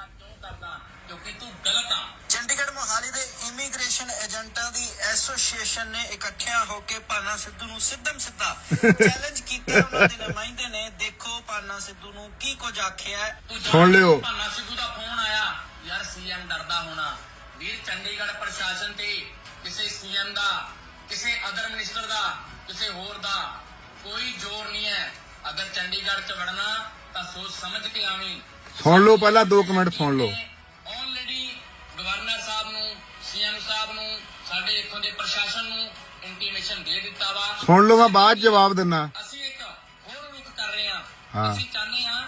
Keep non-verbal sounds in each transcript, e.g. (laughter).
ਨਸ਼ਾ ਕਿਉਂ ਕਰਦਾ ਕਿਉਂਕਿ ਤੂੰ ਗਲਤ ਆ। ਚੰਡੀਗੜ੍ਹ ਮੋਹਾਲੀ ਦੇ ਇਮੀਗ੍ਰੇਸ਼ਨ ਏਜੰਟਾਂ ਦੀ ਐਸੋਸੀਏਸ਼ਨ ਨੇ ਇਕੱਠਿਆਂ ਹੋ ਕੇ ਪਾਨਾ ਸਿੱਧੂ ਨੂੰ ਸਿੱਧਮ ਸਿੱਧਾ (laughs) ਚੈਲੰਜ ਕੀਤਾ। ਉਹਨਾਂ ਦੇ ਨੁਮਾਇੰਦੇ ਨੇ ਦੇਖੋ ਪਾਨਾ ਸਿੱਧੂ ਨੂੰ ਕੀ ਕੁਝ ਆਖਿਆ। ਸੁਣ ਲਿਓ। ਭਾਨਾ ਸਿੱਧੂ ਦਾ ਫੋਨ ਆਇਆ। ਯਾਰ ਸੀਐਮ ਡਰਦਾ ਹੋਣਾ। ਵੀਰ ਚੰਡੀਗੜ੍ਹ ਪ੍ਰਸ਼ਾਸਨ ਤੇ ਕਿਸੇ ਸੀਐਮ ਦਾ ਕਿਸੇ ਅਦਰ ਮਿਨਿਸਟਰ ਦਾ ਕਿਸੇ ਹੋਰ ਦਾ ਕੋਈ ਜ਼ੋਰ ਨਹੀਂ ਹੈ। ਅਗਰ ਚੰਡੀਗੜ੍ਹ ਚ ਵੜਨਾ ਤਾਂ ਸੋਚ ਸਮਝ ਕੇ ਆਵੀਂ। ਸੁਣ ਲਓ ਪਹਿਲਾਂ ਦੋ ਕੁ ਮਿੰਟ ਸੁਣ ਲਓ ਆਲਰੇਡੀ ਗਵਰਨਰ ਸਾਹਿਬ ਨੂੰ ਸੀਐਮ ਸਾਹਿਬ ਨੂੰ ਸਾਡੇ ਇੱਥੋਂ ਦੇ ਪ੍ਰਸ਼ਾਸਨ ਨੂੰ ਇੰਟੀਮੇਸ਼ਨ ਦੇ ਦਿੱਤਾ ਵਾ ਸੁਣ ਲਓ ਮੈਂ ਬਾਅਦ ਜਵਾਬ ਦਿੰਨਾ ਅਸੀਂ ਇੱਕ ਹੋਰ ਰੁਕ ਕਰ ਰਹੇ ਹਾਂ ਹਾਂ। ਅਸੀਂ ਚਾਹੁੰਦੇ ਹਾਂ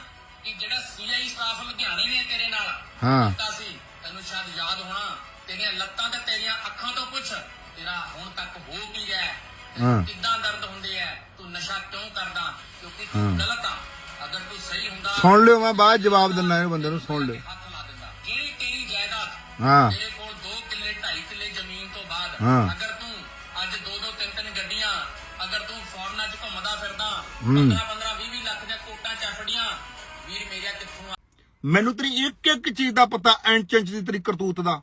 ਕਿ ਜਿਹੜਾ ਸੀਆਈ ਸਟਾਫ ਲੁਧਿਆਣੇ ਨੇ ਤੇਰੇ ਨਾਲ ਹਾਂ। ਕੀਤਾ ਸੀ ਤੈਨੂੰ ਸ਼ਾਇਦ ਯਾਦ ਹੋਣਾ ਤੇਰੀਆਂ ਲੱਤਾਂ ਤੇ ਤੇਰੀਆਂ ਅੱਖਾਂ ਤੋਂ ਪੁੱਛ ਤੇਰਾ ਹੁਣ ਤੱਕ ਹੋ ਕੀ ਗਿਆ ਹੈ? ਹਾਂ। ਕਿੱਦਾਂ ਦਰਦ ਹੁੰਦੇ ਆ ਤੂੰ ਨਸ਼ਾ ਕਿਉਂ ਕਰਦਾ ਕਿਉਂਕਿ ਤੂੰ ਗਲਤ ਆ ਅਗਰ ਤੂੰ ਸਹੀ ਹੁੰਦਾ ਸੁਣ ਲਿਓ ਮੈਂ ਬਾਅਦ ਜਵਾਬ ਦਿੰਨਾ ਇਹ ਬੰਦੇ ਨੂੰ ਸੁਣ ਲਿਓ। ਹੱਥ ਲਾ ਦਿੰਦਾ। ਜਿਹੜੀ ਤੇਰੀ ਜਾਇਦਾਦ ਹਾਂ। ਤੇਰੇ ਕੋਲ 2 ਕਿੱਲੇ 2.5 ਕਿੱਲੇ ਜ਼ਮੀਨ ਤੋਂ ਬਾਅਦ ਹਾਂ। ਅਗਰ ਤੂੰ ਅੱਜ 2-2 3-3 ਗੱਡੀਆਂ ਅਗਰ ਤੂੰ ਫੋਰਨਾਂ 'ਚ ਘੁੰਮਦਾ ਫਿਰਦਾ ਹੂੰ। 15-15 20-20 ਲੱਖ ਦੀਆਂ ਕੋਟਾਂ ਚੱਫੜੀਆਂ ਵੀਰ ਮੇਰਿਆ ਕਿੱਥੋਂ ਆ? ਮੈਨੂੰ ਤੇਰੀ ਇੱਕ ਇੱਕ ਚੀਜ਼ ਦਾ ਪਤਾ ਇੰਚ ਇੰਚ ਦੀ ਤੇਰੀ ਕਰਤੂਤ ਦਾ।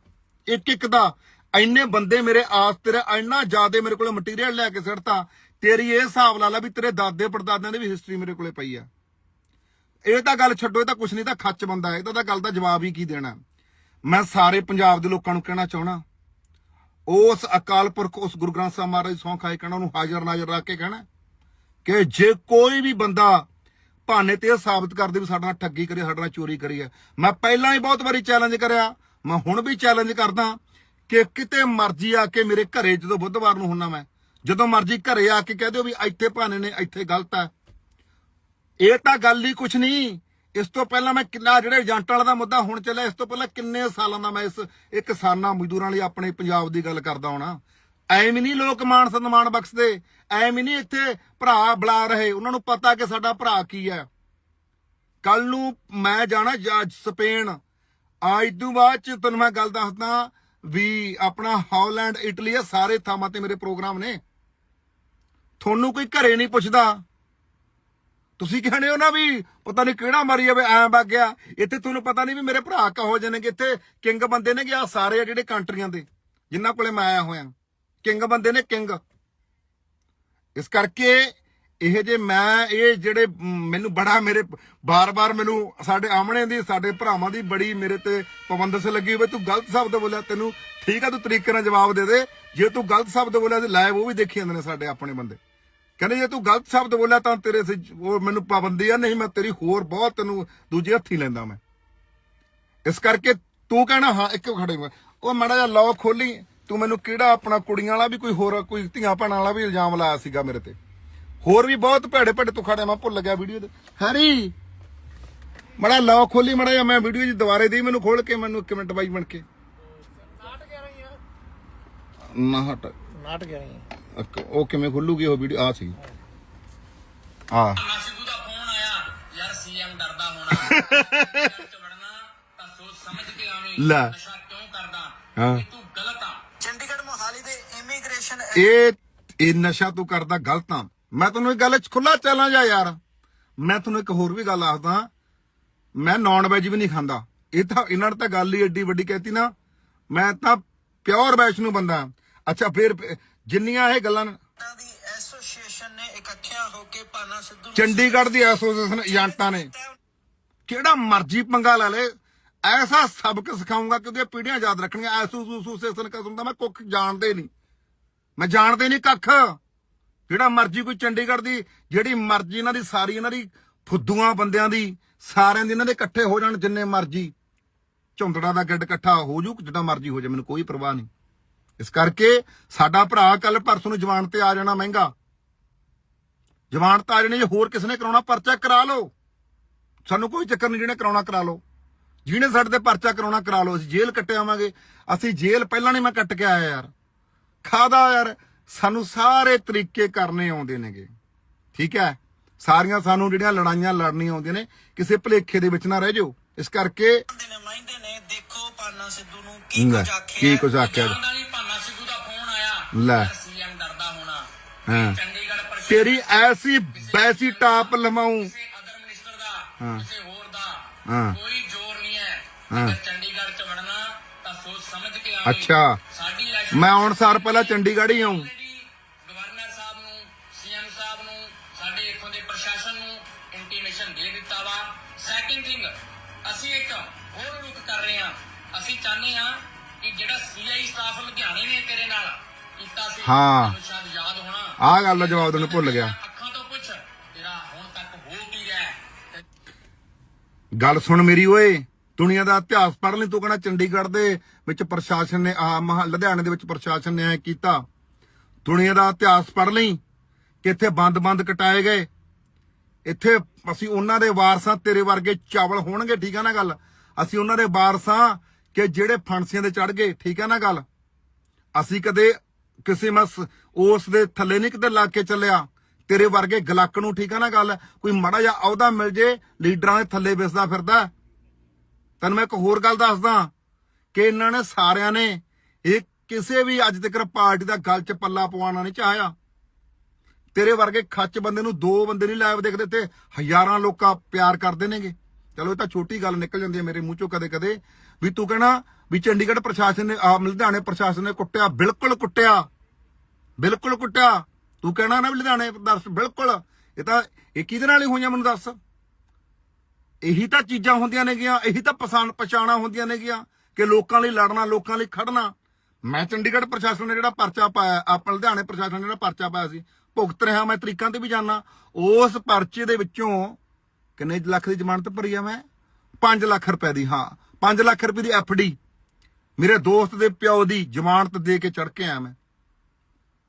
ਇੱਕ ਇੱਕ ਦਾ। ਇੰਨੇ ਬੰਦੇ ਮੇਰੇ ਆਸ ਤੇਰੇ ਇੰਨਾ ਜ਼ਿਆਦੇ ਮੇਰੇ ਕੋਲੇ ਮਟੀਰੀਅਲ ਲੈ ਕੇ ਸਿੱਟਤਾ। ਤੇਰੀ ਇਹ ਹਿਸਾਬ ਲਾ ਲੈ ਵੀ ਤੇਰੇ ਦਾਦੇ ਪੜਦਾਦਿਆਂ ਦੀ ਵੀ ਹਿਸਟਰੀ ਮੇਰੇ ਕੋਲੇ ਪਈ ਆ। ਇਹ ਤਾਂ ਗੱਲ ਛੱਡੋ, ਇਹ ਤਾਂ ਕੁਛ ਨਹੀਂ ਤਾਂ ਖੱਚ ਬੰਦਾ ਇਹ ਤਾਂ ਗੱਲ ਦਾ ਜਵਾਬ ਹੀ ਕੀ ਦੇਣਾ? ਮੈਂ ਸਾਰੇ ਪੰਜਾਬ ਦੇ ਲੋਕਾਂ ਨੂੰ ਕਹਿਣਾ ਚਾਹਣਾ ਉਸ ਅਕਾਲ ਪੁਰਖ, ਉਸ ਗੁਰੂ ਗ੍ਰੰਥ ਸਾਹਿਬ ਮਹਾਰਾਜ ਸੌਂ ਖਾਏ ਕਹਿਣਾ, ਉਹਨੂੰ ਹਾਜ਼ਰ ਨਾਜ਼ਰ ਰੱਖ ਕੇ ਕਹਿਣਾ ਕਿ ਜੇ ਕੋਈ ਵੀ ਬੰਦਾ ਭਾਨੇ ਤੇ ਇਹ ਸਾਬਤ ਕਰਦੇ ਵੀ ਸਾਡੇ ਨਾਲ ਠੱਗੀ ਕਰੀ, ਸਾਡੇ ਨਾਲ ਚੋਰੀ ਕਰੀ। ਹੈ ਮੈਂ ਪਹਿਲਾਂ ਹੀ ਬਹੁਤ ਵਾਰੀ ਚੈਲੰਜ ਕਰਿਆ, ਮੈਂ ਹੁਣ ਵੀ ਚੈਲੰਜ ਕਰਦਾ ਕਿ ਕਿਤੇ ਮਰਜ਼ੀ ਆ ਕੇ ਮੇਰੇ ਘਰੇ ਜਦੋਂ ਬੁੱਧਵਾਰ ਨੂੰ ਹੁੰਨਾ ਮੈਂ, ਜਦੋਂ ਮਰਜ਼ੀ ਘਰੇ ਆ ਕੇ ਕਹਿ ਦਿਓ ਵੀ ਇੱਥੇ ਭਾਨੇ ਨੇ, ਇੱਥੇ ਗਲਤ ਹੈ ਇਹ ਤਾਂ ਗੱਲ ਹੀ ਕੁਛ ਨਹੀਂ। ਇਸ ਤੋਂ ਪਹਿਲਾਂ ਮੈਂ ਕਿੰਨਾ ਜਿਹੜੇ ਏਜੰਟ ਵਾਲਾ ਦਾ ਮੁੱਦਾ ਹੁਣ ਚੱਲਿਆ, ਇਸ ਤੋਂ ਪਹਿਲਾਂ ਕਿੰਨੇ ਸਾਲਾਂ ਦਾ ਮੈਂ ਇਸ ਇਹ ਕਿਸਾਨਾਂ ਮਜ਼ਦੂਰਾਂ ਲਈ ਆਪਣੇ ਪੰਜਾਬ ਦੀ ਗੱਲ ਕਰਦਾ ਹੋਣਾ। ਐਵੇਂ ਨਹੀਂ ਲੋਕ ਮਾਣ ਸਨਮਾਨ ਬਖਸ਼ਦੇ, ਐਵੇਂ ਨਹੀਂ ਇੱਥੇ ਭਰਾ ਬੁਲਾ ਰਹੇ, ਉਹਨਾਂ ਨੂੰ ਪਤਾ ਕਿ ਸਾਡਾ ਭਰਾ ਕੀ ਹੈ। ਕੱਲ ਨੂੰ ਮੈਂ ਜਾਣਾ ਸਪੇਨ। ਅੱਜ ਤੋਂ ਬਾਅਦ ਚ ਤੁਹਾਨੂੰ ਮੈਂ ਗੱਲ ਦੱਸਦਾ ਵੀ ਆਪਣਾ ਹਾਲੈਂਡ, ਇਟਲੀ ਇਹ ਸਾਰੇ ਥਾਵਾਂ ਤੇ ਮੇਰੇ ਪ੍ਰੋਗਰਾਮ ਨੇ। ਤੁਹਾਨੂੰ ਕੋਈ ਘਰੇ ਨਹੀਂ ਪੁੱਛਦਾ। ਤੁਸੀਂ ਕਹਿੰਦੇ ਹੋ ਨਾ ਵੀ ਪਤਾ ਨਹੀਂ ਕਿਹੜਾ ਮਾਰੀ ਜਾਵੇ, ਐਂ ਵਗ ਗਿਆ। ਇੱਥੇ ਤੁਹਾਨੂੰ ਪਤਾ ਨਹੀਂ ਵੀ ਮੇਰੇ ਭਰਾ ਕਹੋ ਜਣੇ ਕਿ ਇੱਥੇ ਕਿੰਗ ਬੰਦੇ ਨੇ ਕਿ ਆ ਸਾਰੇ ਆ ਜਿਹੜੇ ਕੰਟਰੀਆਂ ਦੇ, ਜਿਨ੍ਹਾਂ ਕੋਲੇ ਮੈਂ ਆਇਆ ਹੋਇਆ। ਕਿੰਗ ਬੰਦੇ ਨੇ ਕਿੰਗ। ਇਸ ਕਰਕੇ ਇਹ ਜੇ ਮੈਂ, ਇਹ ਜਿਹੜੇ ਮੈਨੂੰ ਬੜਾ ਮੇਰੇ, ਬਾਰ-ਬਾਰ ਮੈਨੂੰ ਸਾਡੇ ਆਮਣੇ ਦੀ, ਸਾਡੇ ਭਰਾਵਾਂ ਦੀ ਬੜੀ ਮੇਰੇ ਤੇ ਪਾਬੰਦਸ ਲੱਗੀ ਹੋਵੇ ਤੂੰ ਗਲਤ ਸ਼ਬਦ ਬੋਲਿਆ, ਤੈਨੂੰ ਠੀਕ ਆ, ਤੂੰ ਤਰੀਕੇ ਨਾਲ ਜਵਾਬ ਦੇ ਦੇ। ਜੇ ਤੂੰ ਗਲਤ ਸ਼ਬਦ ਬੋਲਿਆ ਤੇ ਲਾਈਵ ਉਹ ਵੀ ਦੇਖੀ ਜਾਂਦੇ ਨੇ ਸਾਡੇ ਆਪਣੇ ਬੰਦੇ। ਕਹਿੰਦੇ ਜੇ ਤੂੰ ਗਲਤ ਸ਼ਬਦ ਬੋਲਿਆ ਤਾਂ ਤੇਰੇ ਸੇ ਉਹ ਮੈਨੂੰ ਪਾਬੰਦੀ ਆ ਨਹੀਂ ਮੈਂ ਤੇਰੀ ਹੋਰ ਬਹੁਤ ਤੈਨੂੰ ਦੂਜੇ ਹੱਥੀ ਲੈਂਦਾ ਮੈਂ। ਇਸ ਕਰਕੇ ਤੂੰ ਕਹਿਣਾ ਹਾਂ ਇੱਕ ਖੜੇ। ਉਹ ਮਾੜਾ ਜਿਹਾ ਲੌ ਖੋਲੀ ਤੂੰ ਮੈਨੂੰ ਕਿਹੜਾ ਆਪਣਾ ਕੁੜੀਆਂ ਵਾਲਾ ਵੀ ਕੋਈ ਹੋਰ ਕੋਈ ਧੀਆਂ ਭੈਣਾਂ ਵਾਲਾ ਵੀ ਇਲਜ਼ਾਮ ਲਾਇਆ ਸੀਗਾ ਮੇਰੇ ਤੇ। ਹੋਰ ਵੀ ਬਹੁਤ ਭੈੜੇ ਭੈੜੇ ਤੂੰ ਖੜੇ ਮੈਂ ਭੁੱਲ ਗਿਆ ਵੀਡੀਓ ਦੇ ਹੈਰੀ! ਮੜਾ ਲੌ ਖੋਲੀ ਮੜਾ ਜਿਹਾ ਮੈਂ ਵੀਡੀਓ ਜੀ ਦੁਬਾਰੇ ਦੀ ਮੈਨੂੰ ਖੋਲ ਕੇ ਮੈਨੂੰ ਇੱਕ ਮਿੰਟ ਬਾਈ ਬਣ ਕੇ। ਨਾ ਹਟ। ਨਾਟ ਗਿਆ ਨਹੀਂ। ਉਹ ਕਿਵੇਂ ਖੁੱਲੂਗੀ ਉਹ ਵੀਡੀਓ? ਆ ਸੀ। ਆ ਸਿੱਧੂ ਦਾ ਫੋਨ ਆਇਆ ਯਾਰ ਸੀਐਮ ਡਰਦਾ ਹੋਣਾ। (laughs) ਚੰਡੀਗੜ੍ਹ ਚ ਵੜਨਾ ਤਾਂ ਸੋਚ ਸਮਝ ਕੇ ਆਵੀਂ ਲੈ। ਨਸ਼ਾ ਕਿਉਂ ਕਰਦਾ? ਹਾਂ। ਕਿਉਂਕਿ ਤੂੰ ਗਲਤ ਆ। ਚੰਡੀਗੜ੍ਹ ਮੋਹਾਲੀ ਦੇ ਇਮੀਗ੍ਰੇਸ਼ਨ ਇਹ ਇਹ ਨਸ਼ਾ ਤੂੰ ਕਰਦਾ ਗਲਤ ਆ। ਮੈਂ ਤੈਨੂੰ ਇੱਕ ਗੱਲ ਖੁੱਲਾ ਚੈਲੰਜ ਆ ਯਾਰ। ਮੈਂ ਤੈਨੂੰ ਇੱਕ ਹੋਰ ਵੀ ਗੱਲ ਆਖਦਾ। ਮੈਂ ਨਾਨ ਵੈਜ ਵੀ ਨਹੀਂ ਖਾਂਦਾ। ਇਹ ਤਾਂ ਇਹਨਾਂ ਨੇ ਤਾਂ ਗੱਲ ਹੀ ਏਡੀ ਵੱਡੀ ਕਹਿਤੀ ਨਾ। ਮੈਂ ਤਾਂ ਪਿਓਰ ਵੈਸ਼ਨੂ ਬੰਦਾ। ਅੱਛਾ ਫਿਰ ਜਿੰਨੀਆਂ ਇਹ ਗੱਲਾਂ ਏਜੰਟਾਂ ਦੀ ਐਸੋਸੀਏਸ਼ਨ ਨੇ ਇਕੱਠਿਆਂ ਹੋ ਕੇ ਪਾਨਾ ਸਿੱਧੂ ਨੂੰ ਚੰਡੀਗੜ੍ਹ ਦੀ ਐਸੋਸੀਏਸ਼ਨ ਏਜੰਟਾਂ ਨੇ। ਕਿਹੜਾ ਮਰਜ਼ੀ ਪੰਗਾ ਲੈ ਲੇ ਐਸਾ ਸਬਕ ਸਿਖਾਉਂਗਾ ਕਿ ਉਹਦੀਆਂ ਪੀੜ੍ਹੀਆਂ ਯਾਦ ਰੱਖਣਗੀਆਂ ਐਸੋਸੀਏਸ਼ਨ ਕਦੋਂ ਦਾ ਮੈਂ ਕੁੱਖ ਜਾਣਦੇ ਨਹੀਂ। ਮੈਂ ਜਾਣਦੇ ਨਹੀਂ ਕੱਖ। ਜਿਹੜਾ ਮਰਜ਼ੀ ਕੋਈ ਚੰਡੀਗੜ੍ਹ ਦੀ ਜਿਹੜੀ ਮਰਜ਼ੀ ਇਹਨਾਂ ਦੀ ਸਾਰੀ ਇਹਨਾਂ ਦੀ ਫੁੱਦੂਆਂ ਬੰਦਿਆਂ ਦੀ ਸਾਰਿਆਂ ਦੀ ਇਹਨਾਂ ਦੇ ਇਕੱਠੇ ਹੋ ਜਾਣ ਜਿੰਨੇ ਮਰਜ਼ੀ। ਝੁੰਦੜਾ ਦਾ ਗੱਡ ਇਕੱਠਾ ਹੋ ਜੂ ਜਿੱਦਾਂ ਮਰਜ਼ੀ ਹੋ ਜਾ ਮੈਨੂੰ ਕੋਈ ਪਰਵਾਹ ਨਹੀਂ। ਇਸ ਕਰਕੇ ਸਾਡਾ ਭਰਾ ਕੱਲ ਪਰਸੋਂ ਨੂੰ ਜਵਾਨ ਤੇ ਆ ਜਾਣਾ ਮਹਿੰਗਾ। ਜਵਾਨ ਤਾਂ ਆ ਜਾਣੀ ਜੇ ਹੋਰ ਕਿਸ ਨੇ ਕਰਾਉਣਾ ਪਰਚਾ ਕਰਾ ਲਓ। ਸਾਨੂੰ ਕੋਈ ਚੱਕਰ ਨਹੀਂ ਜਿਹਨੇ ਕਰਾਉਣਾ ਕਰਾ ਲਓ। ਜਿਹਨੇ ਸਾਡੇ ਤੇ ਪਰਚਾ ਕਰਾਉਣਾ ਕਰਾ ਲਓ। ਅਸੀਂ ਜੇਲ੍ਹ ਕੱਟੇ ਆਵਾਂਗੇ। ਅਸੀਂ ਜੇਲ੍ਹ ਪਹਿਲਾਂ ਨਹੀਂ ਮੈਂ ਕੱਟ ਕੇ ਆਇਆ ਯਾਰ। ਖਾਦਾ ਯਾਰ। ਸਾਨੂੰ ਸਾਰੇ ਤਰੀਕੇ ਕਰਨੇ ਆਉਂਦੇ ਨੇਗੇ। ਠੀਕ ਹੈ? ਸਾਰੀਆਂ ਸਾਨੂੰ ਜਿਹੜੀਆਂ ਲੜਾਈਆਂ ਲੜਨੀਆਂ ਆਉਂਦੀਆਂ ਨੇ ਕਿਸੇ ਭਲੇਖੇ ਦੇ ਵਿੱਚ ਨਾ ਰਹਿ ਜਾਓ। ਇਸ ਕਰਕੇ ਦੇ ਨੁਮਾਇੰਦੇ ਨੇ ਦੇਖੋ ਪਾਨਾ ਸਿੱਧੂ ਨੂੰ ਕੀ ਕੁਝ ਆਖਿਆ। ਕੀ। ਕੁਝ ਆਖਿਆ ਜਾਣਦਾ ਨਹੀਂ ਭਾਨਾ ਸਿੱਧੂ ਦਾ ਫੋਨ ਆਇਆ ਲੈ। ਸੀਐਮ ਡਰਦਾ ਹੋਣਾ। ਹਾਂ। ਚੰਡੀਗੜ੍ਹ ਪ੍ਰਸ਼ਾਸਨ ਤੇਰੀ ਐਸੀ ਬੈਸੀ ਟਾਪ ਲਵਾਉਂ। ਕਿਸੇ ਅਦਰ ਮਿਨਿਸਟਰ ਦਾ ਹਾਂ। ਕਿਸੇ ਹੋਰ ਦਾ ਹਾਂ। ਕੋਈ ਜ਼ੋਰ ਨਹੀਂ ਹੈ। ਹਾਂ। ਅਗਰ ਚੰਡੀਗੜ੍ਹ ਚ ਵੜਨਾ ਤਾਂ ਸੋਚ ਸਮਝ ਕੇ ਆਵੀਂ ਅੱਛਾ। ਸਾਡੀ ਮੈਂ ਹੁਣ ਸਾਰ ਪਹਿਲਾਂ ਚੰਡੀਗੜ੍ਹ ਹੀ ਆਉਂ। already ਗਵਰਨਰ ਸਾਹਿਬ ਨੂੰ ਸੀਐਮ ਸਾਹਿਬ ਨੂੰ ਸਾਡੇ ਇੱਥੋਂ ਦੇ ਪ੍ਰਸ਼ਾਸਨ ਨੂੰ ਇੰਟੀਮੇਸ਼ਨ ਦੇ ਦਿੱਤਾ ਵਾ। ਸੈਕਿੰਡ ਥਿੰਗ ਅਸੀਂ ਇੱਕ ਹੋਰ ਰੁਕ ਕਰ ਰਹੇ ਹਾਂ। ਅਸੀਂ ਚਾਹੁੰਦੇ ਹਾਂ ਕਿ ਜਿਹੜਾ ਸੀਆਈ ਸਟਾਫ ਲੁਧਿਆਣੇ ਨੇ ਤੇਰੇ ਨਾਲ ਕੀਤਾ ਸੀ ਹਾਂ। ਤੈਨੂੰ ਸ਼ਾਇਦ ਯਾਦ ਹੋਣਾ। ਆਹ ਗੱਲ ਦਾ ਜਵਾਬ ਦੇਣ ਭੁੱਲ ਗਿਆ। ਅੱਖਾਂ ਤੋਂ ਪੁੱਛ ਤੇਰਾ ਹੁਣ ਤੱਕ ਹੋ ਕੀ ਰਿਹਾ ਹੈ? ਤੇ ਗੱਲ ਸੁਣ ਮੇਰੀ ਓਏ ਦੁਨੀਆ ਦਾ ਇਤਿਹਾਸ ਪੜ੍ਹ ਲਈ ਤੂੰ ਕਹਣਾ ਚੰਡੀਗੜ੍ਹ ਦੇ ਵਿੱਚ ਪ੍ਰਸ਼ਾਸਨ ਨੇ ਆ ਮਹਾ ਲੁਧਿਆਣੇ ਦੇ ਵਿੱਚ ਪ੍ਰਸ਼ਾਸਨ ਨੇ ਐ ਕੀਤਾ। ਦੁਨੀਆ ਦਾ ਇਤਿਹਾਸ ਪੜ੍ਹ ਲਈ ਕਿ ਇੱਥੇ ਬੰਦ-ਬੰਦ ਕਟਾਏ ਗਏ। ਇੱਥੇ ਅਸੀਂ ਉਹਨਾਂ ਦੇ ਵਾਰਸਾਂ ਤੇਰੇ ਵਰਗੇ ਚਾਵਲ ਹੋਣਗੇ ਠੀਕ ਆ ਨਾ ਗੱਲ? ਅਸੀਂ ਉਹਨਾਂ ਦੇ ਵਾਰਸਾਂ ਕਿ ਜਿਹੜੇ ਫਾਂਸੀਆਂ ਦੇ ਚੜ ਗਏ ਠੀਕ ਆ ਨਾ ਗੱਲ? ਅਸੀਂ ਕਦੇ ਕਿਸੇ ਮਸ ਉਸ ਦੇ ਥੱਲੇ ਨਹੀਂ ਕਿਤੇ ਲੱਗ ਕੇ ਚੱਲਿਆ। ਤੇਰੇ ਵਰਗੇ ਗਲੱਕ ਨੂੰ ਠੀਕ ਆ ਨਾ ਗੱਲ? ਕੋਈ ਮਾੜਾ ਜਿਹਾ ਅਹੁਦਾ ਮਿਲ ਜੇ, ਲੀਡਰਾਂ ਦੇ ਥੱਲੇ ਵਿਸਦਾ ਫਿਰਦਾ। ਤੈਨੂੰ ਮੈਂ ਇੱਕ ਹੋਰ ਗੱਲ ਦੱਸਦਾ ਕਿ ਇਹਨਾਂ ਨੇ ਸਾਰਿਆਂ ਨੇ ਇਹ ਕਿਸੇ ਵੀ ਅੱਜ ਤੱਕ ਪਾਰਟੀ ਦਾ ਗੱਲ 'ਚ ਪੱਲਾ ਪਵਾਉਣਾ ਨਹੀਂ ਚਾਹਿਆ। ਤੇਰੇ ਵਰਗੇ ਖੱਚ ਬੰਦੇ ਨੂੰ ਦੋ ਬੰਦੇ ਨਹੀਂ ਲਾਈਵ ਦੇਖਦੇ ਤੇ ਹਜ਼ਾਰਾਂ ਲੋਕਾਂ ਪਿਆਰ ਕਰਦੇ ਨੇਗੇ। ਚਲੋ ਇਹ ਤਾਂ ਛੋਟੀ ਗੱਲ ਨਿਕਲ ਜਾਂਦੀ ਹੈ ਮੇਰੇ ਮੂੰਹ ਚੋਂ ਕਦੇ ਕਦੇ ਵੀ ਤੂੰ ਕਹਿਣਾ ਵੀ ਚੰਡੀਗੜ੍ਹ ਪ੍ਰਸ਼ਾਸਨ ਨੇ ਆਪ ਲੁਧਿਆਣੇ ਪ੍ਰਸ਼ਾਸਨ ਨੇ ਕੁੱਟਿਆ, ਬਿਲਕੁਲ ਕੁੱਟਿਆ। ਬਿਲਕੁਲ ਕੁੱਟਿਆ। ਤੂੰ ਕਹਿਣਾ ਨਾ ਵੀ ਲੁਧਿਆਣੇ ਦਰਸ, ਬਿਲਕੁਲ। ਇਹ ਤਾਂ, ਇਹ ਕਿਹਦੇ ਨਾਲ ਹੀ ਹੋਈਆਂ ਮੈਨੂੰ ਦੱਸ? ਇਹੀ ਤਾਂ ਚੀਜ਼ਾਂ ਹੁੰਦੀਆਂ ਨੇਗੀਆਂ, ਇਹੀ ਤਾਂ ਪਛਾਣ ਪਛਾਣਾ ਹੁੰਦੀਆਂ ਨੇਗੀਆਂ ਕਿ ਲੋਕਾਂ ਲਈ ਲੜਨਾ, ਲੋਕਾਂ ਲਈ ਖੜਨਾ। ਮੈਂ ਚੰਡੀਗੜ੍ਹ ਪ੍ਰਸ਼ਾਸਨ ਨੇ ਜਿਹੜਾ ਪਰਚਾ ਪਾਇਆ, ਆਪਾਂ ਲੁਧਿਆਣੇ ਪ੍ਰਸ਼ਾਸਨ ਨੇ ਜਿਹੜਾ ਪਰਚਾ ਪਾਇਆ ਸੀ, ਭੁਗਤ ਰਿਹਾ ਮੈਂ ਤਰੀਕਾਂ ਤੇ ਵੀ ਜਾਣਾ ਉਸ ਪਰਚੇ ਦੇ ਵਿੱਚੋਂ ਕਿੰਨੇ ਲੱਖ ਦੀ ਜ਼ਮਾਨਤ ਭਰੀ ਆ ਮੈਂ? 5 ਲੱਖ ਰੁਪਏ ਦੀ, ਹਾਂ। 5 ਲੱਖ ਰੁਪਏ ਦੀ ਡੀ ਮੇਰੇ ਦੋਸਤ ਦੇ ਪਿਓ ਦੀ ਜ਼ਮਾਨਤ ਦੇ ਕੇ ਚੜ ਕੇ ਆਇਆ ਮੈਂ।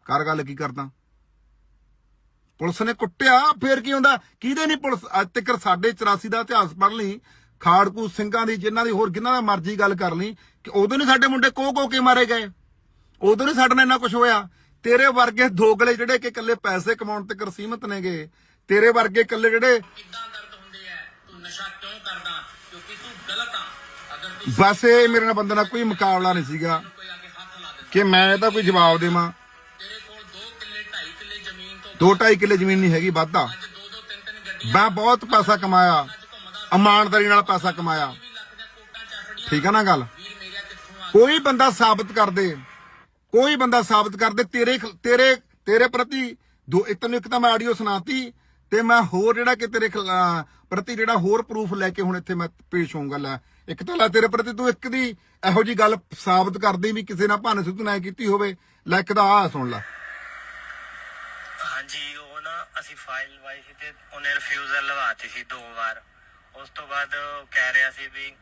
ਕਰ ਗੱਲ ਕੀ ਕਰਦਾ? ਪੁਲਿਸ ਨੇ ਕੁੱਟਿਆ, ਫੇਰ ਕੀ ਹੁੰਦਾ? ਕਿਹਦੇ ਨਹੀਂ ਪੁਲਿਸ? ਅੱਜ ਤੱਕ ਸਾਡੇ 84 ਦਾ ਇਤਿਹਾਸ ਪੜ੍ਹ ਲਈ ਖਾੜਕੂ ਸਿੰਘਾਂ ਦੀ, ਜਿਨ੍ਹਾਂ ਦੀ ਹੋਰ ਕਿੰਨਾ ਦਾ ਮਰਜ਼ੀ ਗੱਲ ਕਰ ਲਈ, ਕਿ ਉਦੋਂ ਨਹੀਂ ਸਾਡੇ ਮੁੰਡੇ ਕੋ ਕੋ ਕੇ ਮਾਰੇ ਗਏ? ਉਦੋਂ ਨਹੀਂ ਸਾਡੇ ਨਾਲ ਇੰਨਾ ਕੁਝ ਹੋਇਆ। ਤੇਰੇ ਵਰਗੇ ਦੋਗਲੇ ਜਿਹੜੇ ਕਿ ਇਕੱਲੇ ਪੈਸੇ ਕਮਾਉਣ ਤੱਕ ਸੀਮਤ ਨੇਗੇ, ਤੇਰੇ ਵਰਗੇ ਇਕੱਲੇ ਜਿਹੜੇ ਕਿੱਦਾਂ ਦਰਦ ਹੁੰਦੇ ਐ ਤੂੰ ਨਸ਼ਾ ਕਿਉਂ ਕਰਦਾ ਕਿਉਂਕਿ ਤੂੰ ਗਲਤ ਆ ਅਗਰ ਤੂੰ ਬਸ ਇਹ ਮੇਰੇ ਨਾਲ ਬੰਦੇ ਨਾਲ ਕੋਈ ਮੁਕਾਬਲਾ ਨਹੀਂ ਸੀਗਾ ਕਿ ਮੈਂ ਇਹਦਾ ਕੋਈ ਜਵਾਬ ਦੇਵਾਂ। 2.5 ਕਿੱਲੇ ਜ਼ਮੀਨ ਦੋ ਢਾਈ ਕਿੱਲੇ ਜ਼ਮੀਨ ਨਹੀਂ ਹੈਗੀ ਵਾਧਾ। ਅੱਜ 2-2 3-3 ਗੱਡੀਆਂ ਮੈਂ ਬਹੁਤ ਪੈਸਾ ਕਮਾਇਆ। ਇਮਾਨਦਾਰੀ ਨਾਲ ਪੈਸਾ ਕਮਾਇਆ। ਠੀਕ ਹੈ ਨਾ ਗੱਲ? ਕੋਈ ਬੰਦਾ ਸਾਬਤ ਕਰਦੇ। ਕੋਈ ਬੰਦਾ ਸਾਬਤ ਕਰਦੇ। ਤੇਰੇ ਤੇਰੇ ਤੇਰੇ ਪ੍ਰਤੀ ਦੋ, ਇੱਕ ਤੈਨੂੰ ਇੱਕ ਤਾਂ ਮੈਂ ਆਡੀਓ ਸੁਣਾਤੀ ਤੇ ਮੈਂ ਹੋਰ ਜਿਹੜਾ ਕਿ ਤੇਰੇ ਖਿਲਾ- ਪ੍ਰਤੀ ਜਿਹੜਾ ਹੋਰ ਪ੍ਰੂਫ ਲੈ ਕੇ ਹੁਣ ਇੱਥੇ ਮੈਂ ਪੇਸ਼ ਹੋਊਂਗਾ, ਲੈ। ਇੱਕ ਤਾਂ ਲੈ ਤੇਰੇ ਪ੍ਰਤੀ ਤੂੰ ਇੱਕ ਦੀ ਇਹੋ ਜੀ ਗੱਲ ਸਾਬਤ ਕਰਦੀ ਵੀ ਕਿਸੇ ਨਾਲ ਭਾਨੇ ਸਿੱਧੂ ਨਾਲ ਕੀਤੀ ਹੋਵੇ। ਲੈ ਇੱਕ ਦਾ ਆ ਸੁਣ ਲੈ। ਹਾਂਜੀ ਉਹ ਨਾ ਅਸੀਂ ਫਾਈਲ ਲਵਾਈ ਸੀ ਤੇ ਉਹਨੇ ਰਿਫਿਊਜ਼ਲ ਲਵਾਤੀ ਸੀ ਦੋ ਵਾਰ। ਉਸ ਤੋਂ ਬਾਅਦ ਉਹ ਕਹਿ ਰਿਹਾ ਸੀ ਵੀ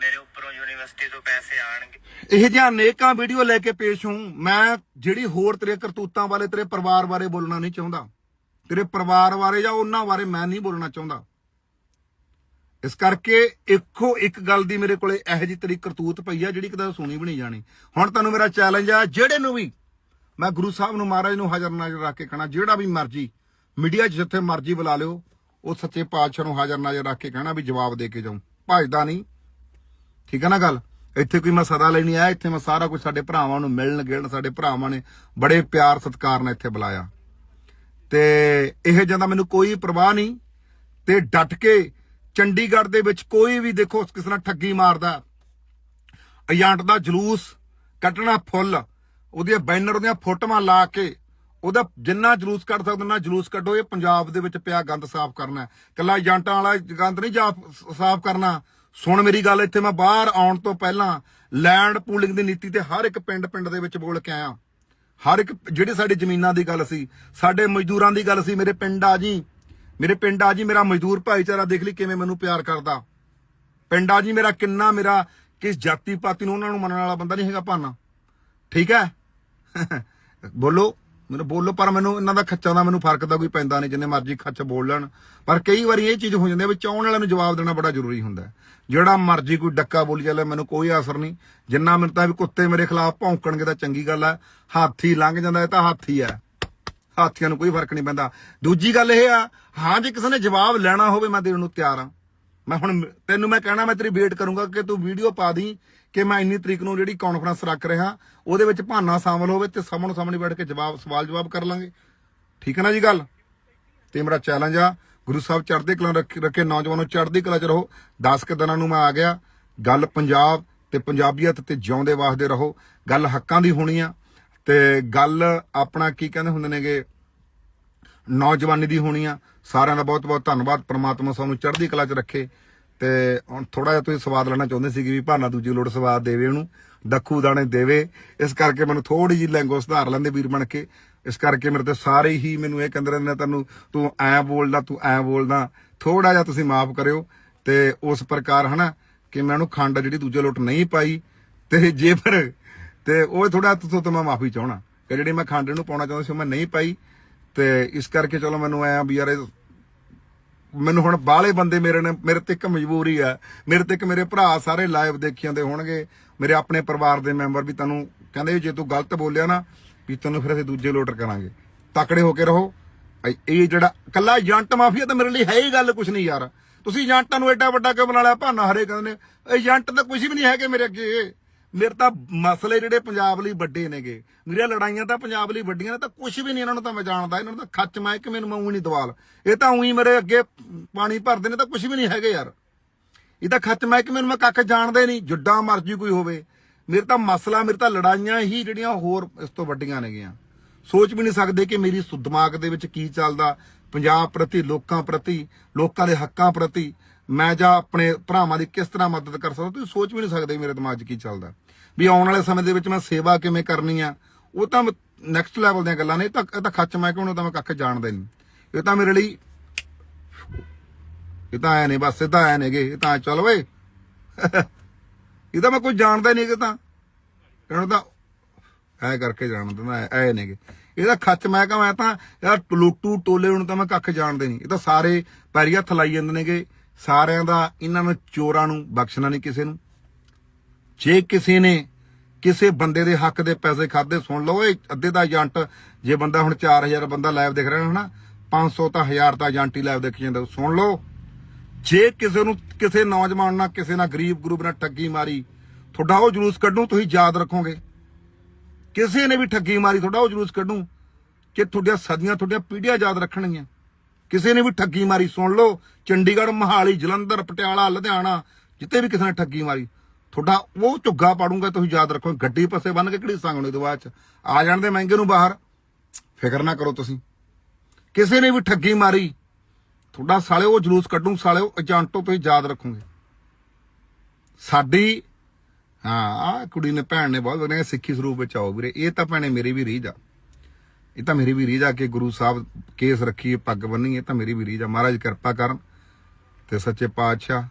ਮੇਰੇ ਉੱਪਰੋਂ ਯੂਨੀਵਰਸਿਟੀ ਤੋਂ ਪੈਸੇ ਆਣਗੇ। ਇਹ ਜਿਹਾ ਨੇਕਾਂ ਵੀਡੀਓ ਲੈ ਕੇ ਪੇਸ਼ ਹੂੰ। ਮੈਂ ਜਿਹੜੀ ਹੋਰ ਤੇਰੇ ਕਰਤੂਤਾਂ ਬਾਰੇ ਤੇਰੇ ਪਰਿਵਾਰ ਬਾਰੇ ਬੋਲਣਾ ਨਹੀਂ ਚਾਹੁੰਦਾ। ਤੇਰੇ ਪਰਿਵਾਰ ਬਾਰੇ ਜਾਂ ਉਹਨਾਂ ਬਾਰੇ ਮੈਂ ਨਹੀਂ ਬੋਲਣਾ ਚਾਹੁੰਦਾ। ਇਸ ਕਰਕੇ ਇੱਕੋ ਇੱਕ ਗੱਲ ਦੀ ਮੇਰੇ ਕੋਲੇ ਇਹੋ ਜਿਹੀ ਤੇਰੀ ਕਰਤੂਤ ਪਈ ਆ, ਜਿਹੜੀ ਕਦੇ ਸੁਣੀ ਵੀ ਨਹੀਂ ਜਾਣੀ। ਹੁਣ ਤੁਹਾਨੂੰ ਮੇਰਾ ਚੈਲੰਜ ਆ, ਜਿਹੜੇ ਨੂੰ ਵੀ ਮੈਂ ਗੁਰੂ ਸਾਹਿਬ ਨੂੰ, ਮਹਾਰਾਜ ਨੂੰ ਹਾਜ਼ਰ ਨਾਜ਼ਰ ਰੱਖ ਕੇ ਕਹਿਣਾ, ਜਿਹੜਾ ਵੀ ਮਰਜ਼ੀ, ਮੀਡੀਆ 'ਚ ਜਿੱਥੇ ਮਰਜ਼ੀ ਬੁਲਾ ਲਿਓ, ਉਹ ਸੱਚੇ ਪਾਤਸ਼ਾਹ ਨੂੰ ਹਾਜ਼ਰ ਨਾਜ਼ਰ ਰੱਖ ਕੇ ਕਹਿਣਾ ਵੀ ਜਵਾਬ ਦੇ ਕੇ ਜਾਉ। ਭਜਦਾ ਨਹੀਂ। ਠੀਕ ਹੈ ਨਾ ਗੱਲ? ਇੱਥੇ ਕੋਈ ਮੈਂ ਸਦਾ ਲੈਣੀ ਆਇਆ, ਇੱਥੇ ਮੈਂ ਸਾਰਾ ਕੁਝ ਸਾਡੇ ਭਰਾਵਾਂ ਨੂੰ ਮਿਲਣ ਗਿਲਣ ਸਾਡੇ ਭਰਾਵਾਂ ਨੇ ਬੜੇ ਪਿਆਰ ਸਤਿਕਾਰ ਨਾਲ ਇੱਥੇ ਬੁਲਾਇਆ। ਤੇ ਇਹ ਜਾਂਦਾ ਮੈਨੂੰ ਕੋਈ ਪਰਵਾਹ ਨਹੀਂ। ਤੇ ਡਟ ਕੇ ਚੰਡੀਗੜ੍ਹ ਦੇ ਵਿੱਚ ਕੋਈ ਵੀ ਦੇਖੋ ਕਿਸ ਨਾਲ ਠੱਗੀ ਮਾਰਦਾ। ਏਜੰਟ ਦਾ ਜਲੂਸ ਕੱਢਣਾ ਫੁੱਲ, ਉਹਦੀਆਂ ਬੈਨਰ ਉਹਦੀਆਂ ਫੋਟੋਆਂ ਲਾ ਕੇ ਉਹਦਾ ਜਿੰਨਾ ਜਲੂਸ ਕੱਢ ਸਕਦਾ ਉਹਨਾਂ ਜਲੂਸ ਕੱਢੋ, ਇਹ ਪੰਜਾਬ ਦੇ ਵਿੱਚ ਪਿਆ ਗੰਦ ਸਾਫ਼ ਕਰਨਾ। ਹੈ। ਕੱਲਾ ਏਜੰਟਾਂ ਵਾਲਾ ਗੰਦ ਨਹੀਂ ਜਾ ਸਾਫ਼ ਕਰਨਾ। ਸੁਣ ਮੇਰੀ ਗੱਲ, ਇੱਥੇ ਮੈਂ ਬਾਹਰ ਆਉਣ ਤੋਂ ਪਹਿਲਾਂ ਲੈਂਡ ਪੂਲਿੰਗ ਦੀ ਨੀਤੀ ਤੇ ਹਰ ਇੱਕ ਪਿੰਡ ਪਿੰਡ ਦੇ ਵਿੱਚ ਬੋਲ ਕੇ ਆਇਆ। ਹਰ ਇੱਕ, ਜਿਹੜੀ ਸਾਡੀ ਜ਼ਮੀਨਾਂ ਦੀ ਗੱਲ ਸੀ, ਸਾਡੇ ਮਜ਼ਦੂਰਾਂ ਦੀ ਗੱਲ ਸੀ, ਮੇਰੇ ਪਿੰਡ ਆ ਜੀ। ਮੇਰੇ ਪਿੰਡ ਆ ਜੀ, ਮੇਰਾ ਮਜ਼ਦੂਰ ਭਾਈਚਾਰਾ ਦੇਖ ਲਈ ਕਿਵੇਂ ਮੈਨੂੰ ਪਿਆਰ ਕਰਦਾ। ਪਿੰਡ ਆ ਜੀ, ਮੇਰਾ ਕਿੰਨਾ ਮੇਰਾ ਕਿਸ ਜਾਤੀ ਪਾਤੀ ਨੂੰ ਉਹਨਾਂ ਨੂੰ ਮੰਨਣ ਵਾਲਾ ਬੰਦਾ ਨਹੀਂ ਹੈਗਾ ਭਾਨਾ। ਠੀਕ ਹੈ? (laughs) ਬੋਲੋ, ਮੈਨੂੰ ਬੋਲੋ, ਪਰ ਮੈਨੂੰ ਇਹਨਾਂ ਦਾ ਖੱਚਾਂ ਦਾ ਮੈਨੂੰ ਫ਼ਰਕ ਦਾ ਕੋਈ ਪੈਂਦਾ ਨਹੀਂ, ਜਿੰਨੇ ਮਰਜ਼ੀ ਖੱਚ ਬੋਲ ਲੈਣ। ਪਰ ਕਈ ਵਾਰੀ ਇਹ ਚੀਜ਼ ਹੋ ਜਾਂਦੀ ਹੈ ਵੀ ਚਾਹਣ ਵਾਲਿਆਂ ਨੂੰ ਜਵਾਬ ਦੇਣਾ ਬੜਾ ਜ਼ਰੂਰੀ ਹੁੰਦਾ ਜਿਹੜਾ ਮਰਜ਼ੀ ਕੋਈ ਡੱਕਾ ਬੋਲੀ ਚੱਲੇ, ਮੈਨੂੰ ਕੋਈ ਅਸਰ ਨਹੀਂ। ਜਿੰਨਾ ਮੈਨੂੰ ਤਾਂ ਵੀ ਕੁੱਤੇ ਮੇਰੇ ਖਿਲਾਫ ਭੌਂਕਣਗੇ ਤਾਂ ਚੰਗੀ ਗੱਲ ਹੈ। ਹਾਥੀ ਲੰਘ ਜਾਂਦਾ ਇਹ ਤਾਂ ਹਾਥੀ ਹੈ। ਹਾਥੀਆਂ ਨੂੰ ਕੋਈ ਫ਼ਰਕ ਨਹੀਂ ਪੈਂਦਾ। ਦੂਜੀ ਗੱਲ ਇਹ ਆ, ਹਾਂ ਜੇ ਕਿਸੇ ਨੇ ਜਵਾਬ ਲੈਣਾ ਹੋਵੇ, ਮੈਂ ਦੇਣ ਨੂੰ ਤਿਆਰ ਆ ਮੈਂ ਹੁਣ ਤੈਨੂੰ ਮੈਂ ਕਹਿਣਾ, ਮੈਂ ਤੇਰੀ ਵੇਟ ਕਰੂੰਗਾ ਕਿ ਤੂੰ ਵੀਡੀਓ ਪਾ ਦੀ ਕਿ ਮੈਂ ਇੰਨੀ ਤਰੀਕ ਨੂੰ ਜਿਹੜੀ ਕਾਨਫਰੰਸ ਰੱਖ ਰਿਹਾ, ਉਹਦੇ ਵਿੱਚ ਭਾਨਾ ਸ਼ਾਮਲ ਹੋਵੇ ਤੇ ਸਾਹਮਣੇ ਸਾਹਮਣੇ ਬੈਠ ਕੇ ਜਵਾਬ, ਸਵਾਲ ਜਵਾਬ ਕਰ ਲਾਂਗੇ। ਠੀਕ ਹੈ ਨਾ ਜੀ ਗੱਲ? ਤੇ ਮੇਰਾ ਚੈਲੰਜ ਆ, ਗੁਰੂ ਸਾਹਿਬ ਚੜ੍ਹਦੀ ਕਲਾ ਰੱਖ, ਰੱਖੇ, ਨੌਜਵਾਨੋ ਚੜ੍ਹਦੀ ਕਲਾ ਚ ਰਹੋ। 10 ਕੁ ਦਿਨਾਂ ਨੂੰ ਮੈਂ ਆ ਗਿਆ। ਗੱਲ ਪੰਜਾਬ ਤੇ ਪੰਜਾਬੀਅਤ ਤੇ ਜਿਉਂਦੇ ਵਾਸਦੇ ਰਹੋ। ਗੱਲ ਹੱਕਾਂ ਦੀ ਹੋਣੀ ਆ। ਤੇ ਗੱਲ ਆਪਣਾ ਕੀ ਕਹਿੰਦੇ ਹੁੰਦੇ ਨੇਗੇ? ਨੌਜਵਾਨੀ ਦੀ ਹੋਣੀ ਆ। ਸਾਰਿਆਂ ਦਾ ਬਹੁਤ ਬਹੁਤ ਧੰਨਵਾਦ। ਪ੍ਰਮਾਤਮਾ ਸਾਨੂੰ ਚੜ੍ਹਦੀ ਕਲਾ 'ਚ ਰੱਖੇ। ਤੇ ਹੁਣ ਥੋੜਾ ਜਿਹਾ ਤੁਸੀਂ ਸਵਾਦ ਲੈਣਾ ਚਾਹੁੰਦੇ ਸੀ ਕਿ ਵੀ ਭਾਨਾ ਦੂਜੀ ਲੋੜ ਸਵਾਦ ਦੇਵੇ ਉਹਨੂੰ ਦੱਖੂ ਦਾਣੇ ਦੇਵੇ। ਇਸ ਕਰਕੇ ਮੈਨੂੰ ਥੋੜੀ ਜਿਹੀ ਲੈਂਗੁਏਜ ਸੁਧਾਰ ਲੈਂਦੇ ਵੀਰ ਬਣ ਕੇ। ਇਸ ਕਰਕੇ ਮੇਰੇ ਤੇ ਸਾਰੇ ਹੀ ਮੈਨੂੰ ਇਹ ਕਹਿੰਦੇ ਰਹਿੰਦੇ ਨੇ ਤੈਨੂੰ, ਤੂੰ ਐ ਬੋਲਦਾ, ਤੂੰ ਐ ਬੋਲਦਾ। ਥੋੜਾ ਜਿਹਾ ਤੁਸੀਂ ਮਾਫ ਕਰਿਓ। ਤੇ ਉਸ ਪ੍ਰਕਾਰ ਹਨਾ, ਕਿ ਮੈਂ ਉਹਨੂੰ ਖੰਡ ਜਿਹੜੀ ਦੂਜੇ ਲੋਟ ਨਹੀਂ ਪਾਈ, ਤੇ ਜੇ ਫਿਰ ਤੇ ਉਹ ਥੋੜਾ ਤੋਂ ਤੋਂ ਮੈਂ ਮਾਫੀ ਚਾਹਣਾ ਕਿ ਜਿਹੜੀ ਮੈਂ ਖੰਡ ਨੂੰ ਪਾਉਣਾ ਚਾਹੁੰਦਾ ਸੀ ਉਹ ਮੈਂ ਨਹੀਂ ਪਾਈ ਤੇ ਇਸ ਕਰਕੇ ਚਲੋ ਮੈਨੂੰ ਐ ਵੀ ਯਾਰ ਇਹ ਮੈਨੂੰ ਹੁਣ ਬਾਹਲੇ ਬੰਦੇ ਮੇਰੇ ਨੇ, ਮੇਰੇ ਤੇ ਇੱਕ ਮਜਬੂਰੀ ਆ। ਮੇਰੇ ਤੇ ਇੱਕ ਮੇਰੇ ਭਰਾ ਸਾਰੇ ਲਾਈਵ ਦੇਖੀ ਜਾਂਦੇ ਹੋਣਗੇ। ਮੇਰੇ ਆਪਣੇ ਪਰਿਵਾਰ ਦੇ ਮੈਂਬਰ ਵੀ ਤੈਨੂੰ ਕਹਿੰਦੇ ਜੇ ਤੂੰ ਗਲਤ ਬੋਲਿਆ ਨਾ ਵੀ ਤੈਨੂੰ ਫਿਰ ਅਸੀਂ ਦੂਜੇ ਲੋਟਰ ਕਰਾਂਗੇ। ਤਕੜੇ ਹੋ ਕੇ ਰਹੋ। ਇਹ- ਇਹ ਜਿਹੜਾ ਕੱਲਾ ਏਜੰਟ ਮਾਫੀਆ ਤਾਂ ਮੇਰੇ ਲਈ ਹੈ ਹੀ ਗੱਲ ਕੁਛ ਨਹੀਂ ਯਾਰ। ਤੁਸੀਂ ਏਜੰਟਾਂ ਨੂੰ ਐਡਾ ਵੱਡਾ ਕਿਉਂ ਬਣਾ ਲਿਆ? ਭਾਨਾ ਹਰੇ ਕਹਿੰਦੇ ਨੇ, ਏਜੰਟ ਤਾਂ ਕੁਝ ਵੀ ਨਹੀਂ ਹੈਗੇ ਮੇਰੇ ਅੱਗੇ। ਮੇਰੇ ਤਾਂ ਮਸਲੇ ਜਿਹੜੇ ਪੰਜਾਬ ਲਈ ਵੱਡੇ ਨੇਗੇ। ਮੇਰੀਆਂ ਲੜਾਈਆਂ ਤਾਂ ਪੰਜਾਬ ਲਈ ਵੱਡੀਆਂ ਨੇ, ਤਾਂ ਕੁਝ ਵੀ ਨਹੀਂ ਇਹਨਾਂ ਨੂੰ ਤਾਂ ਮੈਂ ਜਾਣਦਾ। ਇਹਨਾਂ ਨੂੰ ਤਾਂ ਖੱਚ ਮੈਂ ਕਿ ਮੈਨੂੰ ਮੂੰਹ ਨਹੀਂ ਦਵਾਲ। ਇਹ ਤਾਂ ਉਹੀ ਮੇਰੇ ਅੱਗੇ ਪਾਣੀ ਭਰਦੇ ਨੇ, ਤਾਂ ਕੁਝ ਵੀ ਨਹੀਂ ਹੈਗੇ ਯਾਰ। ਇਹ ਤਾਂ ਖੱਚ ਮੈਂ ਕਿ ਮੈਨੂੰ ਮੈਂ ਕੱਖ ਜਾਣਦਾ ਨਹੀਂ, ਜੁੱਡਾ ਮਰਜ਼ੀ ਕੋਈ ਹੋਵੇ। ਮੇਰੇ ਤਾਂ ਮਸਲਾ, ਮੇਰੇ ਤਾਂ ਲੜਾਈਆਂ ਹੀ ਜਿਹੜੀਆਂ ਹੋਰ ਇਸ ਤੋਂ ਵੱਡੀਆਂ ਨੇਗੀਆਂ। ਸੋਚ ਵੀ ਨਹੀਂ ਸਕਦੇ ਕਿ ਮੇਰੀ ਦਿਮਾਗ ਦੇ ਵਿੱਚ ਕੀ ਚੱਲਦਾ। ਪੰਜਾਬ ਪ੍ਰਤੀ, ਲੋਕਾਂ ਪ੍ਰਤੀ, ਲੋਕਾਂ ਦੇ ਹੱਕਾਂ ਪ੍ਰਤੀ ਮੈਂ ਜਾਂ ਆਪਣੇ ਭਰਾਵਾਂ ਦੀ ਕਿਸ ਤਰ੍ਹਾਂ ਮਦਦ ਕਰ ਸਕਦਾ? ਤੁਸੀਂ ਸੋਚ ਵੀ ਨਹੀਂ ਸਕਦੇ ਮੇਰੇ ਦਿਮਾਗ 'ਚ ਕੀ ਚੱਲਦਾ। ਵੀ ਆਉਣ ਵਾਲੇ ਸਮੇਂ ਦੇ ਵਿੱਚ ਮੈਂ ਸੇਵਾ ਕਿਵੇਂ ਕਰਨੀ ਆ, ਉਹ ਤਾਂ ਨੈਕਸਟ ਲੈਵਲ ਦੀਆਂ ਗੱਲਾਂ ਨੇ, ਇਹ ਤਾਂ ਇਹ ਤਾਂ ਖੱਚ ਮੈਂ ਕਿ ਤਾਂ ਮੈਂ ਕੱਖ ਜਾਣਦਾ ਨਹੀਂ। ਇਹ ਤਾਂ ਮੇਰੇ ਲਈ, ਇਹ ਤਾਂ ਐ ਨਹੀਂ ਬਸ, ਇਹ ਤਾਂ ਐ ਨੇਗੇ, ਇਹ ਤਾਂ ਚੱਲ ਓਏ। ਇਹ ਤਾਂ ਮੈਂ ਕੋਈ ਜਾਣਦਾ ਨਹੀਂ ਕਿ ਤਾਂ। ਇਹਨੂੰ ਤਾਂ ਐ ਕਰਕੇ ਜਾਣਦਾ ਮੈਂ ਐ ਨੇਗੇ। ਇਹਦਾ ਖੱਚ ਮੈਂ ਕਹਾਂ, ਮੈਂ ਤਾਂ ਯਾਰ ਟਲੂਟੂ ਟੋਲੇ ਨੂੰ ਤਾਂ ਮੈਂ ਕੱਖ ਜਾਣਦੇ ਨਹੀਂ। ਇਹ ਤਾਂ ਸਾਰੇ ਪੈਰੀ ਹੱਥ ਲਾਈ ਜਾਂਦੇ ਨੇਗੇ। ਸਾਰਿਆਂ ਦਾ, ਇਹਨਾਂ ਨੂੰ ਚੋਰਾਂ ਨੂੰ ਬਖਸ਼ਣਾ ਨਹੀਂ ਕਿਸੇ ਨੂੰ। ਜੇ ਕਿਸੇ ਨੇ ਕਿਸੇ ਬੰਦੇ ਦੇ ਹੱਕ ਦੇ ਪੈਸੇ ਖਾਦੇ ਸੁਣ ਲਓ, ਇਹ ਅੱਧੇ ਦਾ ਏਜੰਟ, ਜੇ ਬੰਦਾ ਹੁਣ 4000 ਬੰਦਾ ਲਾਈਵ ਦੇਖ ਰਿਹਾ ਹਨਾ 500 ਤਾਂ 1000 ਤਾਂ ਏਜੰਟ ਹੀ ਲਾਈਵ ਦੇਖੀ ਜਾਂਦਾ। ਸੁਣ ਲਓ, ਜੇ ਕਿਸੇ ਨੂੰ ਕਿਸੇ ਨੌਜਵਾਨ ਨਾਲ, ਕਿਸੇ ਨਾਲ, ਗਰੀਬ ਗਰੂਪ ਨਾਲ ਠੱਗੀ ਮਾਰੀ, ਤੁਹਾਡਾ ਉਹ ਜਲੂਸ ਕੱਢੂ, ਤੁਸੀਂ ਯਾਦ ਰੱਖੋਗੇ। ਕਿਸੇ ਨੇ ਵੀ ਠੱਗੀ ਮਾਰੀ, ਤੁਹਾਡਾ ਉਹ ਜਲੂਸ ਕੱਢੂ ਕਿ ਤੁਹਾਡੀਆਂ ਸਦੀਆਂ, ਤੁਹਾਡੀਆਂ ਪੀੜ੍ਹੀਆਂ ਯਾਦ ਰੱਖਣਗੀਆਂ। ਕਿਸੇ ਨੇ ਵੀ ਠੱਗੀ ਮਾਰੀ, ਸੁਣ ਲਓ, ਚੰਡੀਗੜ੍ਹ, ਮਹਾਲੀ, ਜਲੰਧਰ, ਪਟਿਆਲਾ, ਲੁਧਿਆਣਾ, ਜਿੱਤੇ ਵੀ ਕਿਸੇ ਨੇ ਠੱਗੀ ਮਾਰੀ ਤੁਹਾਡਾ ਉਹ ਝੁੱਗਾ ਪਾੜੂਗਾ, ਤੁਸੀਂ ਯਾਦ ਰੱਖੋ, ਗੱਡੀ ਪਾਸੇ ਬੰਨ ਕੇ ਕਿਹੜੀ ਸੰਗ ਨੂੰ ਬਾਅਦ ਚ। ਆ ਜਾਣ ਦੇ ਮਹਿੰਗੇ ਨੂੰ ਬਾਹਰ। ਫਿਕਰ ਨਾ ਕਰੋ ਤੁਸੀਂ। ਕਿਸੇ ਨੇ ਵੀ ਠੱਗੀ ਮਾਰੀ, ਤੁਹਾਡਾ ਸਾਲੇ ਉਹ ਜਲੂਸ ਕੱਢੂ ਸਾਲੇ ਉਹ ਏਜੰਟੋ ਤੁਸੀਂ ਯਾਦ ਰੱਖੋਗੇ। ਸਾਡੀ, ਹਾਂ, ਆ ਕੁੜੀ ਨੇ, ਭੈਣ ਨੇ ਬਹੁਤ ਵਧੀਆ ਸਿੱਖੀ ਸਰੂਪ ਵਿੱਚ ਆਓ ਵੀਰੇ। ਇਹ ਤਾਂ ਭੈਣੇ ਮੇਰੀ ਵੀ ਰੀਝ ਆ। ਇਹ ਤਾਂ ਮੇਰੀ ਵੀ ਰੀਝ ਆ ਕਿ ਗੁਰੂ ਸਾਹਿਬ ਕੇਸ ਰੱਖੀਏ, ਪੱਗ ਬੰਨੀਏ ਤਾਂ ਮੇਰੀ ਵੀ ਰੀਝ ਆ। ਮਹਾਰਾਜ ਕਿਰਪਾ ਕਰਨ ਤੇ ਸੱਚੇ ਪਾਤਸ਼ਾਹ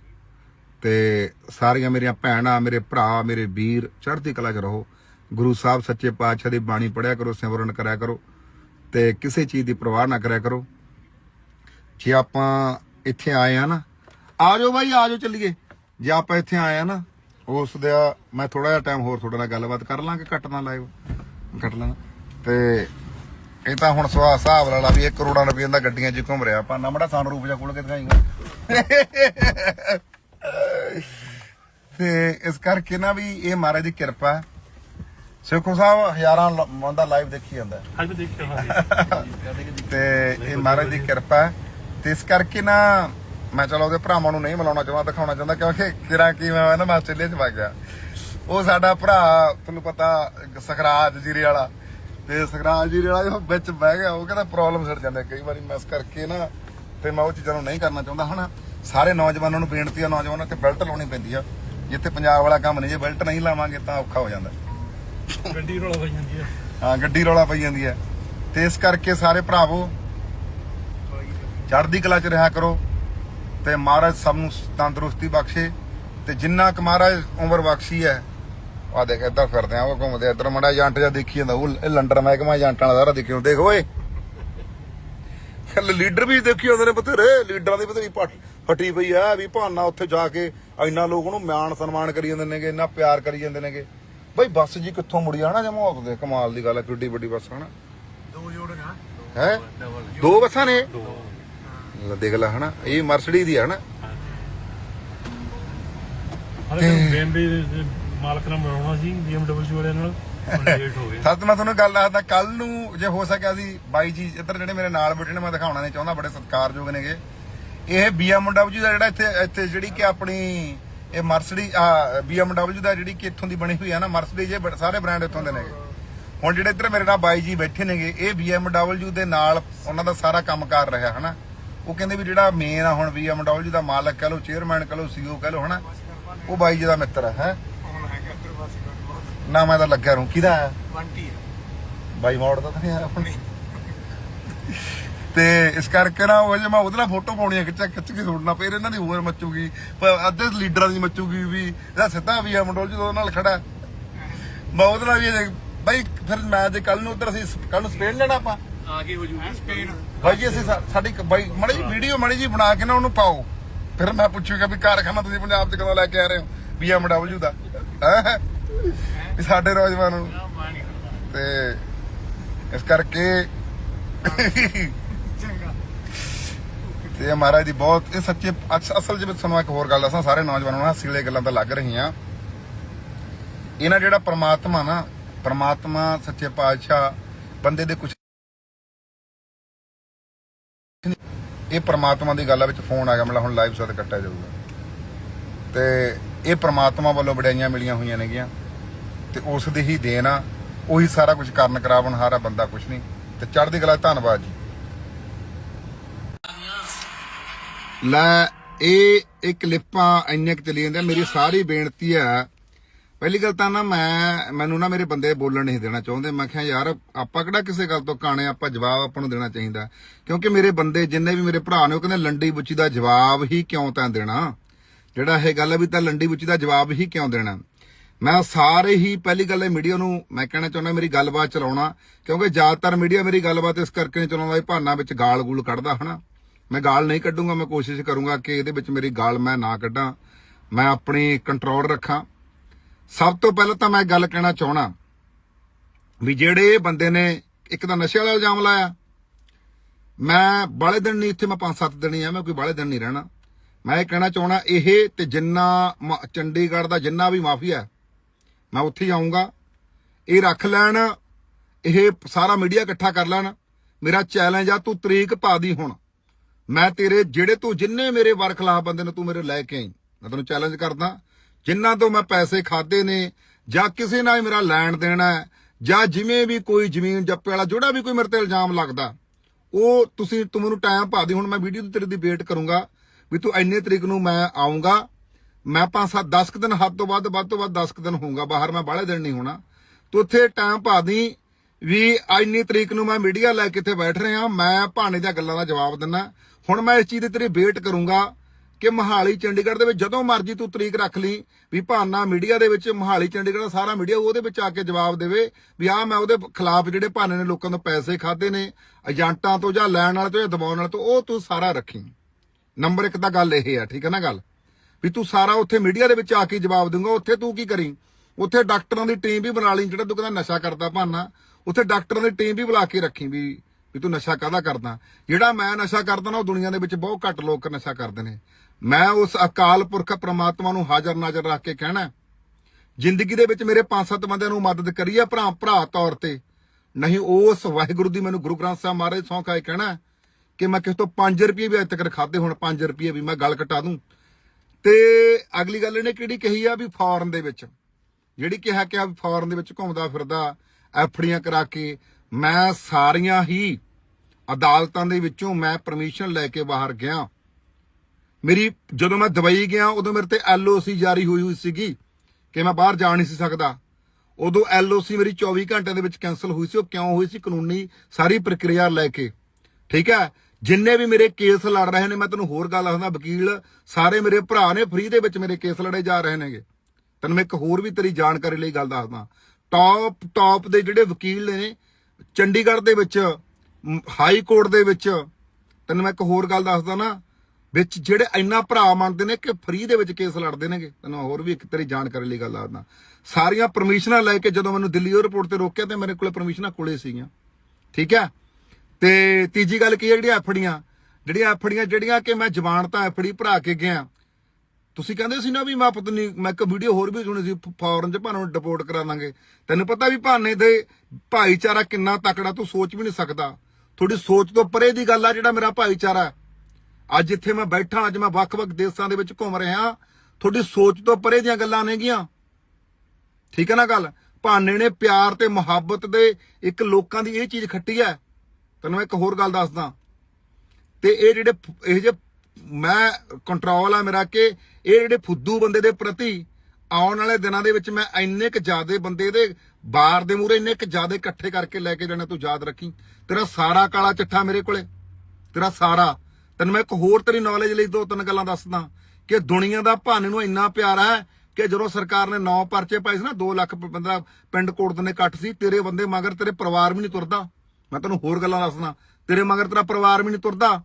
ਤੇ ਸਾਰੀਆਂ ਮੇਰੀਆਂ ਭੈਣਾਂ, ਮੇਰੇ ਭਰਾ, ਮੇਰੇ ਵੀਰ, ਚੜ੍ਹਦੀ ਕਲਾ 'ਚ ਰਹੋ। ਗੁਰੂ ਸਾਹਿਬ ਸੱਚੇ ਪਾਤਸ਼ਾਹ ਦੀ ਬਾਣੀ ਪੜਿਆ ਕਰੋ, ਸਿਮਰਨ ਕਰਿਆ ਕਰੋ ਤੇ ਕਿਸੇ ਚੀਜ਼ ਦੀ ਪਰਵਾਹ ਨਾ ਕਰਿਆ ਕਰੋ। ਜੇ ਆਪਾਂ ਇੱਥੇ ਆਏ ਆ ਨਾ ਆ ਜਾਓ ਬਾਈ ਚੱਲੀਏ। ਜੇ ਆਪਾਂ ਇੱਥੇ ਆਏ ਆ ਨਾ, ਉਸ ਦਾ ਮੈਂ ਥੋੜਾ ਜਿਹਾ ਟਾਈਮ ਹੋਰ ਤੁਹਾਡੇ ਨਾਲ ਗੱਲਬਾਤ ਕਰ ਲਾਂਗੇ ਕੱਟਣਾ ਲਾਈਵ ਕੱਟ ਲੈਣਾ ਤੇ ਇਹ ਤਾਂ ਹੁਣ ਸਵਾ ਹਿਸਾਬ ਲਾ ਵੀ 1 ਕਰੋੜਾਂ ਰੁਪਏ ਦਾ ਗੱਡੀਆਂ 'ਚ ਘੁੰਮ ਰਿਹਾ। ਪਾਨਾ ਮੜਾ ਸਾਨੂੰ ਰੂਪ ਜਾ ਕੋਲ ਕੇ ਦਿਖਾਈਗਾ ਤੇ ਇਸ ਕਰਕੇ ਨਾ ਵੀ ਇਹ ਮਹਾਰਾਜ ਦੀ ਕਿਰਪਾ। ਸੇਖੋ ਸਾਹਿਬ ਹਜ਼ਾਰਾਂ ਲ- ਬੰਦਾ ਲਾਈਵ ਦੇਖੀ ਜਾਂਦਾ ਹੈ। ਅੱਜ ਦੇਖਿਆ ਤੇ ਇਹ ਮਹਾਰਾਜ ਦੀ ਕਿਰਪਾ ਹੈ। ਤੇ ਇਸ ਕਰਕੇ ਨਾ ਮੈਂ ਚਲੋ ਉਹਦੇ ਭਰਾਵਾਂ ਨੂੰ ਨਹੀਂ ਮਿਲਾਉਣਾ ਚਾਹੁੰਦਾ ਦਿਖਾਉਣਾ ਚਾਹੁੰਦਾ ਕਿਉਂਕਿ ਕਿਰਾ ਕੀ ਮੈਂ ਨਾ ਮੈਂ ਆਸਟ੍ਰੇਲੀਆ ਚ ਵਗ ਗਿਆ। ਉਹ ਸਾਡਾ ਭਰਾ ਤੁਹਾਨੂੰ ਪਤਾ ਸਖਰਾਜ ਜੀਰੇ ਵਾਲਾ। ਤੇ ਸਖਰਾਜ ਜੀਰੇ ਵਾਲਾ ਜੋ ਵਿੱਚ ਬਹਿ ਗਿਆ ਉਹ ਕਹਿੰਦਾ ਪ੍ਰੋਬਲਮ ਸਿਰ ਜਾਂਦੇ ਕਈ ਵਾਰੀ ਮੈਂ ਇਸ ਕਰਕੇ ਨਾ ਤੇ ਮੈਂ ਉਹ ਚੀਜ਼ਾਂ ਨੂੰ ਨਹੀਂ ਕਰਨਾ ਚਾਹੁੰਦਾ। ਹਨਾ ਸਾਰੇ ਨੌਜਵਾਨਾਂ ਨੂੰ ਬੇਨਤੀ ਆ ਨੌਜਵਾਨਾਂ ਤੇ ਬੈਲਟ ਲਾਉਣੀ ਪੈਂਦੀ ਆ। ਜਿੱਥੇ ਪੰਜਾਬ ਵਾਲਾ ਕੰਮ ਨਹੀਂ ਜੇ ਬੈਲਟ ਨਹੀਂ ਲਾਵਾਂਗੇ ਤਾਂ ਔਖਾ ਹੋ ਜਾਂਦਾ। ਗੱਡੀ ਰੋਲਾ ਪਈ ਜਾਂਦੀ ਹੈ। ਹਾਂ ਗੱਡੀ ਰੌਲਾ ਪਈ ਜਾਂਦੀ ਹੈ। ਤੇ ਇਸ ਕਰਕੇ ਸਾਰੇ ਭਰਾਵੋ ਚੜ੍ਹਦੀ ਕਲਾ ਚ ਰਿਹਾ ਕਰੋ ਤੇ ਮਹਾਰਾਜ ਸਭ ਨੂੰ ਤੰਦਰੁਸਤੀ ਬਖਸ਼ੇ ਤੇ ਜਿੰਨਾ ਕੁ ਮਹਾਰਾਜ ਉਮਰ ਬਖਸ਼ੀ ਹੈ ਆ ਦੇਖ ਇੱਧਰ ਫਿਰਦੇ ਆ ਉਹ ਘੁੰਮਦੇ ਇੱਧਰ ਮੜਾ ਏਜੰਟ ਜਾਂ ਦੇਖੀ ਜਾਂਦਾ ਉਹ ਲੰਡਰ ਮਹਿਕਮਾ ਏਜੰਟਾਂ ਦਾ ਸਾਰਾ ਦੇਖਿਓ ਦੇਖ ਓਏ। ਲੀਡਰ ਵੀ ਦੇਖੀ ਹੁੰਦੇ ਨੇ ਬਥੇਰੇ ਲੀਡਰਾਂ ਦੀ ਬਥੇਰੀ ਫਟੀ ਪਈ ਆ ਵੀ ਭਾਨਾ ਉੱਥੇ ਜਾ ਕੇ ਇੰਨਾ ਲੋਕ ਉਹਨੂੰ ਮਾਣ ਸਨਮਾਨ ਕਰੀ ਜਾਂਦੇ ਨੇਗੇ ਇੰਨਾ ਪਿਆਰ ਕਰੀ ਜਾਂਦੇ ਨੇਗੇ। ਬਈ ਬੱਸ ਜੀ ਕਿੱਥੋਂ ਮੁੜੀ ਆਣਾ ਜਮਾ ਉਹ ਦੇ ਕਮਾਲ ਦੀ ਗੱਲ ਹੈ ਕਿੱਡੀ ਵੱਡੀ ਬੱਸ ਹਨਾ ਦੋ ਜੋੜੀਆਂ ਹੈ? ਦੋ ਬੱਸਾਂ ਨੇ? ਦੇਖ ਲੈ ਹਨਾ ਇਹ ਮਰਸਡੀ ਦੀ ਹੈ। ਹਨਾ ਹਲੇ BMW ਦੇ ਮਾਲਕ ਨਾਲ ਮਿਲਾਉਣਾ ਸੀ BMW ਵਾਲਿਆਂ ਨਾਲ (laughs) ਸੱਚ ਮੈਂ ਤੁਹਾਨੂੰ ਗੱਲ ਦੱਸਦਾ ਕੱਲ ਨੂੰ ਜੇ ਹੋ ਸਕਿਆ ਸੀ ਬਾਈ ਜੀ ਇੱਧਰ ਜਿਹੜੇ ਮੇਰੇ ਨਾਲ ਬੈਠੇ ਨੇ ਮੈਂ ਦਿਖਾਉਣਾ ਨਹੀਂ ਚਾਹੁੰਦਾ ਬੜੇ ਸਤਿਕਾਰਯੋਗ ਨੇਗੇ। ਇਹ BMW ਦਾ ਜਿਹੜਾ ਇੱਥੇ ਇੱਥੇ ਜਿਹੜੀ ਕਿ ਆਪਣੀ ਇਹ ਮਰਸਡੀ BMW ਦਾ ਜਿਹੜੀ ਕਿ ਇੱਥੋਂ ਦੀ ਬਣੀ ਹੋਈ ਆ ਨਾ ਮਰਸਡੀ ਬੜ- ਸਾਰੇ ਬ੍ਰਾਂਡ ਇੱਥੋਂ ਦੇ ਨੇਗੇ। ਹੁਣ ਜਿਹੜੇ ਇੱਧਰ ਮੇਰੇ ਨਾਲ ਬਾਈ ਜੀ ਬੈਠੇ ਨੇਗੇ ਇਹ BMW ਦੇ ਨਾਲ ਉਹਨਾਂ ਦਾ ਸਾਰਾ ਕੰਮ ਕਰ ਰਿਹਾ ਹਨਾ? ਉਹ ਕਹਿੰਦੇ ਵੀ ਜਿਹੜਾ ਮੇਨ ਆ ਹੁਣ BMW ਦਾ ਮਾਲਕ ਕਹ ਲਓ ਚੇਅਰਮੈਨ ਕਹ ਲਓ ਸੀਓ ਕਹ ਲਓ ਹਨਾ? ਉਹ ਬਾਈ ਜੀ ਦਾ ਮਿੱਤਰ ਹੈ ਹੈ? ਨਾ ਮੈਂ ਤਾਂ ਲੱਗਿਆ ਰੂ ਕਿਹਦਾ ਹੈ ਬਾਈ ਮੋੜ ਦਾ ਤਾਂ ਨਹੀਂ ਆਇਆ ਹੁਣ ਤੇ ਇਸ ਕਰਕੇ ਨਾ ਉਹ ਜੇ ਮੈਂ ਉਹਦੇ ਨਾਲ ਫੋਟੋ ਪਾਉਣੀ ਆ ਖਿੱਚ ਖਿੱਚ ਕੇ ਸੁਣਨਾ ਫਿਰ ਇਹਨਾਂ ਦੀ ਹੋਰ ਮੱਚੂਗੀ। ਪਰ ਅੱਧੇ ਲੀਡਰਾਂ ਦੀ ਮੱਚੂਗੀ ਵੀ ਇਹਦਾ ਸਿੱਧਾ ਵੀ ਆ ਮੰਡੋਲ ਜੀ ਉਹਦੇ ਨਾਲ ਖੜਾ। ਮੈਂ ਉਹਦੇ ਨਾਲ ਵੀ ਬਾਈ ਫਿਰ ਮੈਂ ਜੇ ਕੱਲ ਨੂੰ ਉਧਰ ਅਸੀਂ ਕੱਲ ਨੂੰ ਸਪੇਨ ਲੈਣਾ ਆਪਾਂ। ਆ ਕੇ ਹੋ ਜੂਗੀ ਸਪੇਨ। ਬਾਈ ਜੀ ਅਸੀਂ ਸਾਡੀ ਬਾਈ ਮੜੀ ਜੀ ਵੀਡੀਓ ਮੜੀ ਜੀ ਬਣਾ ਕੇ ਨਾ ਉਹਨੂੰ ਪਾਓ। ਫਿਰ ਮੈਂ ਪੁੱਛੂਗਾ ਵੀ ਕਾਰਖਾਨਾ ਤੁਸੀਂ ਪੰਜਾਬ 'ਚ ਕਦੋਂ ਲੈ ਕੇ ਆ ਰਹੇ ਹੋ? BMW ਦਾ। ਹੈਂ? ਸਾਡੇ ਨੌਜਵਾਨ ਨੂੰ। ਤੇ ਇਸ ਕਰਕੇ ਤੇ ਮਹਾਰਾਜ ਦੀ ਬਹੁਤ, ਇਹ ਸੱਚੇ ਅਸਲ ਜਿਵੇਂ ਤੁਹਾਨੂੰ ਇੱਕ ਹੋਰ ਗੱਲ ਦੱਸਾਂ, ਸਾਰੇ ਨੌਜਵਾਨਾਂ ਨੂੰ ਹਾਸੀ ਵਾਲੀ ਗੱਲਾਂ ਤਾਂ ਲੱਗ ਰਹੀਆਂ। ਇਹਨਾਂ ਜਿਹੜਾ ਪ੍ਰਮਾਤਮਾ ਨਾ, ਪ੍ਰਮਾਤਮਾ, ਸੱਚੇ ਪਾਤਸ਼ਾਹ, ਬੰਦੇ ਦੇ ਕੁਝ ਇਹ ਪ੍ਰਮਾਤਮਾ ਦੀ ਗੱਲ ਆ ਵਿੱਚ ਫੋਨ ਆ ਗਿਆ, ਮਤਲਬ ਹੁਣ ਲਾਈਵ ਸਦ ਕੱਟਿਆ ਜਾਊਗਾ। ਤੇ ਇਹ ਪ੍ਰਮਾਤਮਾ ਵੱਲੋਂ ਵਡਿਆਈਆਂ ਮਿਲੀਆਂ ਹੋਈਆਂ ਨੇਗੀਆਂ। ਤੇ ਉਸ ਦੀ ਹੀ ਦੇਣ ਆ, ਉਹੀ ਸਾਰਾ ਕੁਝ ਕਰਨ ਕਰਾਵਣ ਹਾਰਾ ਬੰਦਾ ਕੁਝ ਨਹੀਂ। ਤੇ ਚੜ੍ਹਦੀ ਕਲਾ ਧੰਨਵਾਦ ਜੀ। ਲੈ, ਇਹ ਇਹ ਕਲਿੱਪਾਂ ਇੰਨੇ ਕੁ ਚਲੀ ਜਾਂਦੇ ਮੇਰੀ ਸਾਰੀ ਬੇਨਤੀ ਹੈ, ਪਹਿਲੀ ਗੱਲ ਤਾਂ ਨਾ ਮੈਂ, ਮੈਨੂੰ ਨਾ ਮੇਰੇ ਬੰਦੇ ਬੋਲਣ ਨਹੀਂ ਦੇਣਾ ਚਾਹੁੰਦੇ। ਮੈਂ ਕਿਹਾ, ਯਾਰ, ਆਪਾਂ ਕਿਹੜਾ ਕਿਸੇ ਗੱਲ ਤੋਂ ਕਾਣੇ ਆਪਾਂ ਜਵਾਬ ਆਪਾਂ ਨੂੰ ਦੇਣਾ ਚਾਹੀਦਾ ਕਿਉਂਕਿ ਮੇਰੇ ਬੰਦੇ ਜਿੰਨੇ ਵੀ ਮੇਰੇ ਭਰਾ ਨੇ, ਉਹ ਕਹਿੰਦੇ, ਲੰਡੀ ਬੁੱਚੀ ਦਾ ਜਵਾਬ ਹੀ ਕਿਉਂ ਤਾਂ ਦੇਣਾ? ਜਿਹੜਾ ਇਹ ਗੱਲ ਹੈ ਵੀ ਤਾਂ ਲੰਡੀ ਬੁੱਚੀ ਦਾ ਜਵਾਬ ਹੀ ਕਿਉਂ ਦੇਣਾ? ਮੈਂ ਸਾਰੇ ਹੀ ਪਹਿਲੀ ਗੱਲ ਇਹ ਮੀਡੀਆ ਨੂੰ ਮੈਂ ਕਹਿਣਾ ਚਾਹੁੰਦਾ, ਮੇਰੀ ਗੱਲਬਾਤ ਚਲਾਉਣਾ। ਕਿਉਂਕਿ ਜ਼ਿਆਦਾਤਰ ਮੀਡੀਆ ਮੇਰੀ ਗੱਲਬਾਤ ਇਸ ਕਰਕੇ ਨਹੀਂ ਚਲਾਉਂਦਾ ਇਹ ਭਾਨਾ ਵਿੱਚ ਗਾਲ ਗੂਲ ਕੱਢਦਾ, ਹਨਾ? ਮੈਂ ਗਾਲ ਨਹੀਂ ਕੱਢੂੰਗਾ, ਮੈਂ ਕੋਸ਼ਿਸ਼ ਕਰੂੰਗਾ ਕਿ ਇਹਦੇ ਵਿੱਚ ਮੇਰੀ ਗਾਲ ਮੈਂ ਨਾ ਕੱਢਾਂ। ਮੈਂ ਆਪਣੀ ਕੰਟਰੋਲ ਰੱਖਾਂ। ਸਭ ਤੋਂ ਪਹਿਲਾਂ ਤਾਂ ਮੈਂ ਗੱਲ ਕਹਿਣਾ ਚਾਹਣਾ ਵੀ ਜਿਹੜੇ ਬੰਦੇ ਨੇ ਇੱਕ ਤਾਂ ਨਸ਼ੇ ਵਾਲਾ ਇਲਜ਼ਾਮ ਲਾਇਆ। ਮੈਂ ਬਾਲੇ ਦਿਨ ਨਹੀਂ ਇੱਥੇ, ਮੈਂ 5-7 ਦਿਨ ਹੀ ਆ, ਮੈਂ ਕੋਈ ਬਾਲੇ ਦਿਨ ਨਹੀਂ ਰਹਿਣਾ। ਮੈਂ ਇਹ ਕਹਿਣਾ ਚਾਹਣਾ ਇਹ ਤੇ ਜਿੰਨਾ ਮ- ਚੰਡੀਗੜ੍ਹ ਦਾ ਜਿੰਨਾ ਵੀ ਮਾਫੀਆ, ਮੈਂ ਉੱਥੇ ਹੀ ਆਉਂਗਾ ਇਹ ਰੱਖ ਲੈਣ, ਇਹ ਸਾਰਾ ਮੀਡੀਆ ਇਕੱਠਾ ਕਰ ਲੈਣ। ਮੇਰਾ ਚੈਲੰਜ ਆ, ਤੂੰ ਤਰੀਕ ਪਾ ਦੀ ਹੁਣ। ਮੈਂ ਤੇਰੇ, ਜਿਹੜੇ ਤੂੰ ਜਿੰਨੇ ਮੇਰੇ ਵਰਖਲਾਫ਼ ਬੰਦੇ ਨੇ ਤੂੰ ਮੇਰੇ ਲੈ ਕੇ ਆਈ। ਮੈਂ ਤੈਨੂੰ ਚੈਲੰਜ ਕਰਦਾ ਜਿਨ੍ਹਾਂ ਤੋਂ ਮੈਂ ਪੈਸੇ ਖਾਦੇ ਨੇ, ਜਾਂ ਕਿਸੇ ਨਾਲ ਮੇਰਾ ਲੈਣ ਦੇਣਾ ਹੈ, ਜਾਂ ਜਿਵੇਂ ਵੀ ਕੋਈ ਜ਼ਮੀਨ ਜੱਪੇ ਵਾਲਾ, ਜਿਹੜਾ ਵੀ ਕੋਈ ਮੇਰੇ ਤੇ ਇਲਜ਼ਾਮ ਲੱਗਦਾ, ਉਹ ਤੁਸੀਂ, ਤੂੰ ਮੈਨੂੰ ਟਾਈਮ ਪਾ ਦੀ, ਹੁਣ ਮੈਂ ਵੀਡੀਓ ਤੇ ਤੇਰੇ ਦੀ ਵੇਟ ਕਰੂੰਗਾ, ਵੀ ਤੂੰ ਇੰਨੇ ਤਰੀਕ ਨੂੰ ਮੈਂ ਆਉਂਗਾ ਮੈਂ ਪੰਜ ਸੱਤ 10 ਕੁ ਦਿਨ, ਹੱਦ ਤੋਂ ਵੱਧ ਵੱਧ ਤੋਂ ਵੱਧ 10 ਕੁ ਦਿਨ ਹੋਊਗਾ, ਬਾਹਰ ਮੈਂ ਬਾਹਲੇ ਦਿਨ ਨਹੀਂ ਹੋਣਾ। ਤੂੰ ਉੱਥੇ ਟਾਈਮ ਪਾ ਦੀ ਵੀ ਇੰਨੀ ਤਰੀਕ ਨੂੰ ਮੈਂ ਮੀਡੀਆ ਲੈ ਕੇ ਇੱਥੇ ਬੈਠ ਰਿਹਾ, ਮੈਂ ਭਾਣੇ ਦੀਆਂ ਗੱਲਾਂ ਦਾ ਜਵਾਬ ਦਿੰਨਾ ਹੁਣ ਮੈਂ ਇਸ ਚੀਜ਼ ਦੀ ਤੇਰੀ ਵੇਟ ਕਰੂੰਗਾ ਕਿ ਮਹਾਲੀ ਚੰਡੀਗੜ੍ਹ ਦੇ ਵਿੱਚ ਜਦੋਂ ਮਰਜ਼ੀ ਤੂੰ ਤਰੀਕ ਰੱਖ ਲਈ ਵੀ ਭਾਨਾ ਮੀਡੀਆ ਦੇ ਵਿੱਚ ਮਹਾਲੀ ਚੰਡੀਗੜ੍ਹ ਦਾ ਸਾਰਾ ਮੀਡੀਆ ਉਹਦੇ ਵਿੱਚ ਆ ਕੇ ਜਵਾਬ ਦੇਵੇ ਵੀ ਆ ਮੈਂ ਉਹਦੇ ਖਿਲਾਫ ਜਿਹੜੇ ਭਾਨੇ ਨੇ ਲੋਕਾਂ ਤੋਂ ਪੈਸੇ ਖਾਦੇ ਨੇ, ਏਜੰਟਾਂ ਤੋਂ ਜਾਂ ਲੈਣ ਵਾਲੇ ਤੋਂ ਜਾਂ ਦਬਾਉਣ ਵਾਲੇ ਤੋਂ, ਉਹ ਤੂੰ ਸਾਰਾ ਰੱਖੀ। ਨੰਬਰ 1 ਦਾ ਗੱਲ ਇਹ ਆ, ਠੀਕ ਹੈ ਨਾ ਗੱਲ? ਵੀ ਤੂੰ ਸਾਰਾ ਉੱਥੇ ਮੀਡੀਆ ਦੇ ਵਿੱਚ ਆ ਕੇ ਜਵਾਬ ਦੂੰਗਾ ਉੱਥੇ ਤੂੰ ਕੀ ਕਰੀ? ਉੱਥੇ ਡਾਕਟਰਾਂ ਦੀ ਟੀਮ ਵੀ ਬਣਾ ਲਈ, ਜਿਹੜਾ ਤੂੰ ਕਹਿੰਦਾ ਨਸ਼ਾ ਕਰਦਾ ਭਾਨਾ, ਉੱਥੇ ਡਾਕਟਰਾਂ ਦੀ ਟੀਮ ਵੀ ਬੁਲਾ ਕੇ ਰੱਖੀ ਵੀ ਵੀ ਤੂੰ ਨਸ਼ਾ ਕਾਹਦਾ ਕਰਦਾ? ਜਿਹੜਾ ਮੈਂ ਨਸ਼ਾ ਕਰਦਾ ਨਾ, ਉਹ ਦੁਨੀਆ ਦੇ ਵਿੱਚ ਬਹੁਤ ਘੱਟ ਲੋਕ ਨਸ਼ਾ ਕਰਦੇ ਨੇ। ਮੈਂ ਉਸ ਅਕਾਲ ਪੁਰਖ ਪ੍ਰਮਾਤਮਾ ਨੂੰ ਹਾਜ਼ਰ ਨਾਜ਼ਰ ਰੱਖ ਕੇ ਕਹਿਣਾ ਜ਼ਿੰਦਗੀ ਦੇ ਵਿੱਚ ਮੇਰੇ ਪੰਜ ਸੱਤ ਬੰਦਿਆਂ ਨੂੰ ਮਦਦ ਕਰੀ ਆ ਭਰਾ ਭਰਾ ਤੌਰ ਤੇ। ਨਹੀਂ, ਉਸ ਵਾਹਿਗੁਰੂ ਦੀ ਮੈਨੂੰ ਗੁਰੂ ਗ੍ਰੰਥ ਸਾਹਿਬ ਮਹਾਰਾਜ ਸੌਂ ਆਏ ਕਹਿਣਾ ਕਿ ਮੈਂ ਕਿਸੇ ਤੋਂ 5 ਰੁਪਏ ਵੀ ਅੱਜ ਤੱਕ ਖਾਦੇ ਹੁਣ 5 ਰੁਪਏ ਵੀ ਮੈਂ ਗੱਲ ਕਟਾ ਦੂੰ। ਤੇ ਅਗਲੀ ਗੱਲ ਇਹਨੇ ਕਿਹੜੀ ਕਹੀ ਆ ਵੀ ਫੌਰਨ ਦੇ ਵਿੱਚ? ਜਿਹੜੀ ਕਿਹਾ ਕਿ ਆ ਫੌਰਨ ਦੇ ਵਿੱਚ ਘੁੰਮਦਾ ਫਿਰਦਾ, ਐਫੜੀਆਂ ਕਰਾ ਕੇ, ਮੈਂ ਸਾਰੀਆਂ ਹੀ ਅਦਾਲਤਾਂ ਦੇ ਵਿੱਚੋਂ ਮੈਂ ਪਰਮਿਸ਼ਨ ਲੈ ਕੇ ਬਾਹਰ ਗਿਆ। ਮੇਰੀ, ਜਦੋਂ ਮੈਂ ਦੁਬਈ ਗਿਆ, ਉਦੋਂ ਮੇਰੇ ਤੇ ਐਲਓਸੀ ਜਾਰੀ ਹੋਈ ਹੋਈ ਸੀਗੀ ਕਿ ਮੈਂ ਬਾਹਰ ਜਾ ਨਹੀਂ ਸੀ ਸਕਦਾ। ਉਦੋਂ ਐਲਓਸੀ ਮੇਰੀ 24 ਘੰਟਿਆਂ ਦੇ ਵਿੱਚ ਕੈਨਸਲ ਹੋਈ ਸੀ। ਉਹ ਕਿਉਂ ਹੋਈ ਸੀ? ਕਾਨੂੰਨੀ ਸਾਰੀ ਪ੍ਰਕਿਰਿਆ ਲੈ ਕੇ। ਠੀਕ ਹੈ? ਜਿੰਨੇ ਵੀ ਮੇਰੇ ਕੇਸ ਲੜ ਰਹੇ ਨੇ, ਮੈਂ ਤੈਨੂੰ ਹੋਰ ਗੱਲ ਦੱਸਦਾ, ਵਕੀਲ, ਸਾਰੇ ਮੇਰੇ ਭਰਾ ਨੇ ਫ੍ਰੀ ਦੇ ਵਿੱਚ ਮੇਰੇ ਕੇਸ ਲੜੇ ਜਾ ਰਹੇ ਨੇਗੇ। ਤੈਨੂੰ ਮੈਂ ਇੱਕ ਹੋਰ ਵੀ ਤੇਰੀ ਜਾਣਕਾਰੀ ਲਈ ਗੱਲ ਦੱਸਦਾ। ਟੌਪ ਟੌਪ ਦੇ ਜਿਹੜੇ ਵਕੀਲ ਨੇ, ਚੰਡੀਗੜ੍ਹ ਦੇ ਵਿੱਚ ਹਾਈ ਕੋਰਟ ਦੇ ਵਿੱਚ, ਤੈਨੂੰ ਮੈਂ ਇੱਕ ਹੋਰ ਗੱਲ ਦੱਸਦਾ ਨਾ, ਵਿੱਚ ਜਿਹੜੇ ਇੰਨਾ ਭਰਾ ਮੰਨਦੇ ਨੇ ਕਿ ਫ੍ਰੀ ਦੇ ਵਿੱਚ ਕੇਸ ਲੜਦੇ ਨੇਗੇ। ਤੈਨੂੰ ਹੋਰ ਵੀ ਇੱਕ ਤੇਰੀ ਜਾਣਕਾਰੀ ਲਈ ਗੱਲ ਦੱਸਦਾ। ਸਾਰੀਆਂ ਪਰਮਿਸ਼ਨਾਂ ਲੈ ਕੇ ਜਦੋਂ ਮੈਨੂੰ ਦਿੱਲੀ 에ਅਰਪੋਰਟ ਤੇ ਰੋਕਿਆ ਤੇ ਮੇਰੇ ਕੋਲੇ ਪਰਮਿਸ਼ਨਾਂ ਕੋਲੇ ਸੀਗੀਆਂ। ਠੀਕ ਹੈ? ਤੇ ਤੀਜੀ ਗੱਲ ਕੀ ਹੈ ਜਿਹੜੀਆਂ ਐਫੜੀਆਂ ਜਿਹੜੀਆਂ ਐਫੜੀਆਂ ਜਿਹੜੀਆਂ ਕਿ ਮੈਂ ਜਵਾਨ ਤਾਂ ਐਫੜੀ ਭਰਾ ਕੇ ਗਿਆ। ਤੁਸੀਂ ਕਹਿੰਦੇ ਸੀ ਨਾ ਵੀ ਮੈਂ ਪਤਨੀ, ਮੈਂ ਇੱਕ ਵੀਡੀਓ ਹੋਰ ਵੀ ਸੁਣੀ ਸੀ ਫੌਰਨ ਚ ਭਾਨੂੰ ਡਿਪੋਰਟ ਕਰਾ ਦਾਂਗੇ। ਤੈਨੂੰ ਪਤਾ ਵੀ ਭਾਨੇ ਦੇ ਭਾਈਚਾਰਾ ਕਿੰਨਾ ਤਕੜਾ, ਤੂੰ ਸੋਚ ਵੀ ਨਹੀਂ ਸਕਦਾ। ਤੁਹਾਡੀ ਸੋਚ ਤੋਂ ਪਰੇ ਦੀ ਗੱਲ ਆ, ਜਿਹੜਾ ਮੇਰਾ ਭਾਈਚਾਰਾ ਅੱਜ ਇੱਥੇ ਮੈਂ ਬੈਠਾ, ਅੱਜ ਮੈਂ ਵੱਖ-ਵੱਖ ਦੇਸ਼ਾਂ ਦੇ ਵਿੱਚ ਘੁੰਮ ਰਿਹਾ। ਤੁਹਾਡੀ ਸੋਚ ਤੋਂ ਪਰੇ ਦੀਆਂ ਗੱਲਾਂ ਨੇਗੀਆਂ ਠੀਕ ਹੈ ਨਾ ਗੱਲ? ਭਾਨੇ ਨੇ ਪਿਆਰ ਤੇ ਮੁਹੱਬਤ ਦੇ ਇੱਕ ਲੋਕਾਂ ਦੀ ਇਹ ਚੀਜ਼ ਖੱਟੀ ਹੈ। ਤੈਨੂੰ ਮੈਂ ਇੱਕ ਹੋਰ ਗੱਲ ਦੱਸਦਾ। ਤੇ ਇਹ ਜਿਹੜੇ ਇਹ ਜੇ ਮੈਂ ਕੰਟਰੋਲ ਆ ਮੇਰਾ ਕਿ ਇਹ ਜਿਹੜੇ ਫੁੱਦੂ ਬੰਦੇ ਦੇ ਪ੍ਰਤੀ ਆਉਣ ਵਾਲੇ ਦਿਨਾਂ ਦੇ ਵਿੱਚ ਮੈਂ ਇੰਨੇ ਕ ਜ਼ਿਆਦੇ ਬੰਦੇ ਦੇ ਬਾਰ ਦੇ ਮੂਰੇ ਇੰਨੇ ਕ ਜ਼ਿਆਦੇ ਇਕੱਠੇ ਕਰਕੇ ਲੈ ਕੇ ਜਾਣਾ ਤੂੰ ਯਾਦ ਰੱਖੀ। ਤੇਰਾ ਸਾਰਾ ਕਾਲਾ ਚਿੱਠਾ ਮੇਰੇ ਕੋਲੇ। ਤੇਰਾ ਸਾਰਾ। ਤੈਨੂੰ ਮੈਂ ਇੱਕ ਹੋਰ ਤੇਰੀ ਨੌਲੇਜ ਲਈ ਦੋ ਤਿੰਨ ਗੱਲਾਂ ਦੱਸਦਾ। ਕਿ ਦੁਨੀਆ ਦਾ ਭਾਨੇ ਨੂੰ ਇੰਨਾ ਪਿਆਰਾ ਹੈ ਕਿ ਜਦੋਂ ਸਰਕਾਰ ਨੇ 9 ਪਰਚੇ ਪਾਏ ਸੀ ਨਾ 2 ਲੱਖ ਪ- ਬੰਦਾ ਪਿੰਡ ਕੋਟ ਦੇ ਇਕੱਠ ਸੀ, ਤੇਰੇ ਬੰਦੇ ਮਗਰ ਤੇਰੇ ਪਰਿਵਾਰ ਵੀ ਨਹੀਂ ਤੁਰਦਾ। ਮੈਂ ਤੈਨੂੰ ਹੋਰ ਗੱਲਾਂ ਦੱਸਦਾ। ਤੇਰੇ ਮਗਰ ਤੇਰਾ ਪਰਿਵਾਰ ਵੀ ਨਹੀਂ ਤੁਰਦਾ।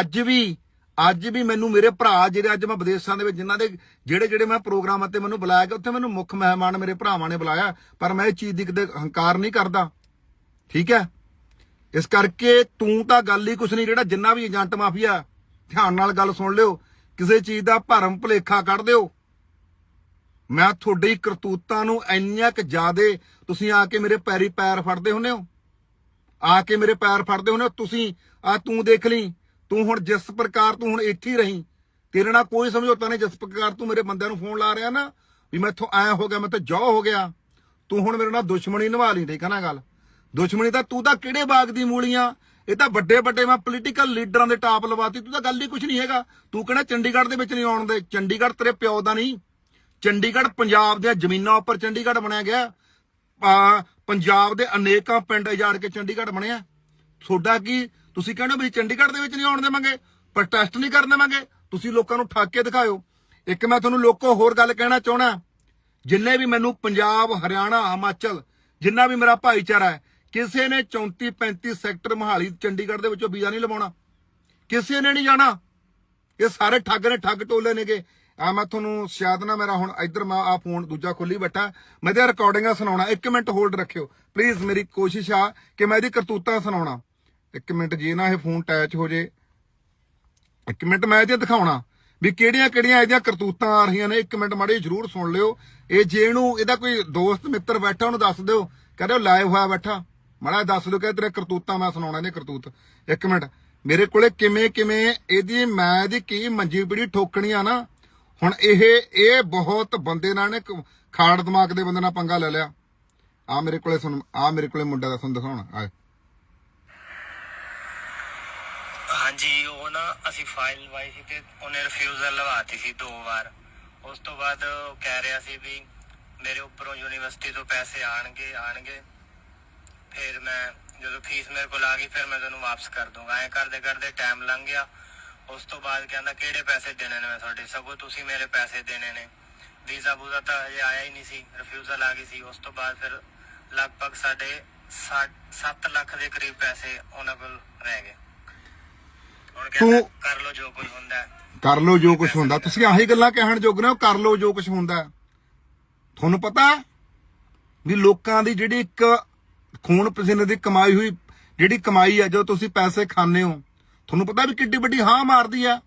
ਅੱਜ ਵੀ ਅੱਜ ਵੀ ਮੈਨੂੰ ਮੇਰੇ ਭਰਾ ਜਿਹੜੇ ਅੱਜ ਮੈਂ ਵਿਦੇਸ਼ਾਂ ਦੇ ਵਿੱਚ ਜਿਨ੍ਹਾਂ ਦੇ ਜਿਹੜੇ ਜਿਹੜੇ ਮੈਂ ਪ੍ਰੋਗਰਾਮਾਂ ਤੇ ਮੈਨੂੰ ਬੁਲਾਇਆ ਗਿਆ ਉੱਥੇ ਮੈਨੂੰ ਮੁੱਖ ਮਹਿਮਾਨ ਮੇਰੇ ਭਰਾਵਾਂ ਨੇ ਬੁਲਾਇਆ, ਪਰ ਮੈਂ ਇਹ ਚੀਜ਼ ਦੀ ਕਿਤੇ ਹੰਕਾਰ ਨਹੀਂ ਕਰਦਾ। ਠੀਕ ਹੈ? ਇਸ ਕਰਕੇ ਤੂੰ ਤਾਂ ਗੱਲ ਹੀ ਕੁਛ ਨਹੀਂ, ਜਿਹੜਾ ਜਿੰਨਾ ਵੀ ਏਜੰਟ ਮਾਫੀਆ, ਧਿਆਨ ਨਾਲ ਗੱਲ ਸੁਣ ਲਿਓ, ਕਿਸੇ ਚੀਜ਼ ਦਾ ਭਰਮ ਭੁਲੇਖਾ ਕੱਢ ਦਿਓ। ਮੈਂ ਤੁਹਾਡੀ ਕਰਤੂਤਾਂ ਨੂੰ ਇੰਨੀਆਂ ਕਿ ਜ਼ਿਆਦੇ ਤੁਸੀਂ ਆ ਕੇ ਮੇਰੇ ਪੈਰੀ ਪੈਰ ਫੜਦੇ ਹੁੰਦੇ ਹੋ। ਆ ਕੇ ਮੇਰੇ ਪੈਰ ਫੜਦੇ ਹੁੰਦੇ ਹੋ, ਤੁਸੀਂ, ਆ ਤੂੰ ਦੇਖ ਲਈ। ਤੂੰ ਹੁਣ ਜਿਸ ਪ੍ਰਕਾਰ ਤੂੰ ਹੁਣ ਇੱਥੇ ਹੀ ਰਹੀਂ, ਤੇਰੇ ਨਾਲ ਕੋਈ ਸਮਝੌਤਾ ਨਹੀਂ, ਜਿਸ ਪ੍ਰਕਾਰ ਤੂੰ ਮੇਰੇ ਬੰਦਿਆਂ ਨੂੰ ਫੋਨ ਲਾ ਰਿਹਾ ਨਾ, ਵੀ ਮੈਥੋਂ ਐ ਹੋ ਗਿਆ ਮੈਥੋਂ ਜੋ ਹੋ ਗਿਆ। ਤੂੰ ਹੁਣ ਮੇਰੇ ਨਾਲ ਦੁਸ਼ਮਣੀ ਨਿਭਾ ਲਈ ਠੀਕ ਹੈ ਨਾ ਗੱਲ। ਦੁਸ਼ਮਣੀ ਤਾਂ ਤੂੰ ਤਾਂ ਕਿਹੜੇ ਬਾਗ ਦੀ ਮੂਲੀਆਂ ਇਹ ਤਾਂ ਵੱਡੇ ਵੱਡੇ ਮੈਂ ਪੋਲੀਟੀਕਲ ਲੀਡਰਾਂ ਦੇ ਟਾਪ ਲਵਾਤੀ, ਤੂੰ ਤਾਂ ਗੱਲ ਹੀ ਕੁਝ ਨਹੀਂ ਹੈਗਾ। ਤੂੰ ਕਹਿੰਦਾ ਚੰਡੀਗੜ੍ਹ ਦੇ ਵਿੱਚ ਨਹੀਂ ਆਉਣ ਦੇ, ਚੰਡੀਗੜ੍ਹ ਤੇਰੇ ਪਿਓ ਦਾ ਨਹੀਂ। ਚੰਡੀਗੜ੍ਹ ਪੰਜਾਬ ਦੀਆਂ ਜ਼ਮੀਨਾਂ ਉੱਪਰ ਚੰਡੀਗੜ੍ਹ ਬਣਿਆ ਗਿਆ। ਪੰਜਾਬ ਦੇ ਅਨੇਕਾਂ ਪਿੰਡ ਉਜਾੜ ਕੇ ਚੰਡੀਗੜ੍ਹ ਬਣਿਆ। ਤੁਹਾਡਾ ਕੀ ਤੁਸੀਂ ਕਹਿੰਦੇ ਵੀ ਚੰਡੀਗੜ੍ਹ ਦੇ ਵਿੱਚ ਨਹੀਂ ਆਉਣ ਦੇਵਾਂਗੇ ਪ੍ਰੋਟੈਸਟ ਨਹੀਂ ਕਰਨ ਦੇਵਾਂਗੇ, ਤੁਸੀਂ ਲੋਕਾਂ ਨੂੰ ਠੱਗ ਕੇ ਦਿਖਾਇਓ। ਇੱਕ ਮੈਂ ਤੁਹਾਨੂੰ ਲੋਕੋ ਹੋਰ ਗੱਲ ਕਹਿਣਾ ਚਾਹਣਾ ਜਿੰਨੇ ਵੀ ਮੈਨੂੰ ਪੰਜਾਬ, ਹਰਿਆਣਾ, ਹਿਮਾਚਲ, ਜਿੰਨਾ ਵੀ ਮੇਰਾ ਭਾਈਚਾਰਾ ਹੈ, ਕਿਸੇ ਨੇ 34 35 ਸੈਕਟਰ ਮਹਾਲੀ, ਚੰਡੀਗੜ੍ਹ ਦੇ ਵਿੱਚੋਂ ਵੀਜ਼ਾ ਨਹੀਂ ਲਵਾਉਣਾ। ਕਿਸੇ ਨੇ ਨਹੀਂ ਜਾਣਾ। ਇਹ ਸਾਰੇ ਠੱਗ ਨੇ, ਠੱਗ ਟੋਲੇ ਨੇਗੇ। ਆ ਮੈਂ ਤੁਹਾਨੂੰ ਸ਼ਾਇਦ ਨਾ ਮੇਰਾ ਹੁਣ ਇੱਧਰ ਮੈਂ ਆ ਫੋਨ ਦੂਜਾ ਖੋਲੀ ਬੈਠਾ। ਮੈਂ ਤੇ ਰਿਕਾਰਡਿੰਗਾਂ ਸੁਣਾਉਣਾ। ਇੱਕ ਮਿੰਟ ਹੋਲਡ ਰੱਖਿਓ। ਪਲੀਜ਼ ਮੇਰੀ ਕੋਸ਼ਿਸ਼ ਆ ਕਿ ਮੈਂ ਇਹਦੀ ਕਰਤੂਤਾਂ ਸੁਣਾਉਣਾ। ਇੱਕ ਮਿੰਟ ਜੇ ਨਾ ਇਹ ਫੋਨ ਅਟੈਚ ਹੋ ਜੇ। ਇੱਕ ਮਿੰਟ ਮੈਂ ਇਹਦੇ ਦਿਖਾਉਣਾ ਵੀ ਕਿਹੜੀਆਂ ਕਿਹੜੀਆਂ ਇਹਦੀਆਂ ਕਰਤੂਤਾਂ ਆ ਰਹੀਆਂ ਨੇ, ਇੱਕ ਮਿੰਟ ਮਾੜੇ ਜਰੂਰ ਸੁਣ ਲਿਓ। ਇਹ ਜੇ ਇਹਨੂੰ ਇਹਦਾ ਕੋਈ ਦੋਸਤ, ਮਿੱਤਰ ਬੈਠਾ, ਉਹਨੂੰ ਦੱਸ ਦਿਓ। ਕਹਿੰਦੇ ਲਾਈਵ ਹੋਇਆ ਬੈਠਾ। ਮਾੜਾ ਦੱਸ ਦਿਓ ਕਿ ਤੇਰੇ ਕਰਤੂਤਾਂ ਮੈਂ ਸੁਣਾਉਣਾ ਇਹਨੇ ਕਰਤੂਤ। ਇੱਕ ਮਿੰਟ, ਮੇਰੇ ਕੋਲੇ ਕਿਵੇਂ ਕਿਵੇਂ ਇਹਦੀ ਮੈਂ ਇਹਦੀ ਕੀ ਮੰਜੀ ਪੀੜੀ ਠੋਕਣੀ ਆ ਨਾ। ਹੁਣ ਇਹ ਇਹ ਬਹੁਤ ਬੰਦੇ ਨਾਲ ਨੇ ਖਾੜ ਦਿਮਾਗ ਦੇ ਬੰਦੇ ਨਾਲ ਪੰਗਾ ਲੈ ਲਿਆ। ਆ ਮੇਰੇ ਕੋਲੇ ਸੁਣ, ਆ ਮੇਰੇ ਕੋਲੇ ਮੁੰਡਾ ਦਾ ਤੁਹਾਨੂੰ ਦਿਖਾਉਣਾ ਆ ਜੀ ਉਹ ਨਾ ਅਸੀਂ ਫਾਈਲ ਲਵਾਈ ਸੀ ਤੇ ਉਹਨੇ ਰਿਫਿਊਜ਼ਲ ਲਵਾਤੀ ਸੀ ਦੋ ਵਾਰ। ਉਸ ਤੋਂ ਬਾਅਦ ਉਹ ਕਹਿ ਰਿਹਾ ਸੀ ਵੀ ਮੇਰੇ ਉੱਪਰੋਂ ਯੂਨੀਵਰਸਿਟੀ ਤੋਂ ਪੈਸੇ ਆਣਗੇ ਆਣਗੇ। ਫਿਰ ਮੈਂ ਜਦੋਂ ਫੀਸ ਮੇਰੇ ਕੋਲ ਆ ਗਈ, ਫਿਰ ਮੈਂ ਤੁਹਾਨੂੰ ਵਾਪਸ ਕਰ ਦੂੰਗਾ ਐਂ ਕਰਦੇ ਕਰਦੇ ਟਾਈਮ ਲੰਘ ਗਿਆ। ਉਸ ਤੋਂ ਬਾਅਦ ਕਹਿੰਦਾ, ਕਿਹੜੇ ਪੈਸੇ ਦੇਣੇ ਨੇ ਮੈਂ ਤੁਹਾਡੇ? ਸਗੋਂ ਤੁਸੀਂ ਮੇਰੇ ਪੈਸੇ ਦੇਣੇ ਨੇ। ਵੀਜ਼ਾ ਬੂਜ਼ਾ ਤਾਂ ਹਜੇ ਆਇਆ ਹੀ ਨਹੀਂ ਸੀ ਰਿਫਿਊਜ਼ਲ ਆ ਗਈ ਸੀ। ਉਸ ਤੋਂ ਬਾਅਦ ਫਿਰ ਲਗਭਗ ਸਾਡੇ 7 ਲੱਖ ਦੇ ਕਰੀਬ ਪੈਸੇ ਉਹਨਾਂ ਕੋਲ ਰਹਿ ਗਏ। ਹੁਣ ਕਹਿੰਦਾ ਤੂੰ- ਕਰ ਲਓ ਜੋ ਕੁਝ ਹੁੰਦਾ ਹੈ। ਕਰ ਲਓ ਜੋ ਕੁਝ ਹੁੰਦਾ। ਤੁਸੀਂ ਆਹੀ ਗੱਲਾਂ ਕਹਿਣ ਜੋਗ ਨੇ ਕਰ ਲਓ ਜੋ ਕੁਝ ਹੁੰਦਾ ਤੁਹਾਨੂੰ ਪਤਾ ਵੀ ਲੋਕਾਂ ਦੀ ਜਿਹੜੀ ਇੱਕ ਖੂਨ ਪਸੀਨੇ ਦੀ ਕਮਾਈ ਹੋਈ ਜਿਹੜੀ ਕਮਾਈ ਹੈ ਜਦੋਂ ਤੁਸੀਂ ਪੈਸੇ ਖਾਣੇ ਹੋ ਤੁਹਾਨੂੰ ਪਤਾ ਵੀ ਕਿੱਡੀ ਵੱਡੀ ਹਾਂ ਮਾਰਦੀ ਆ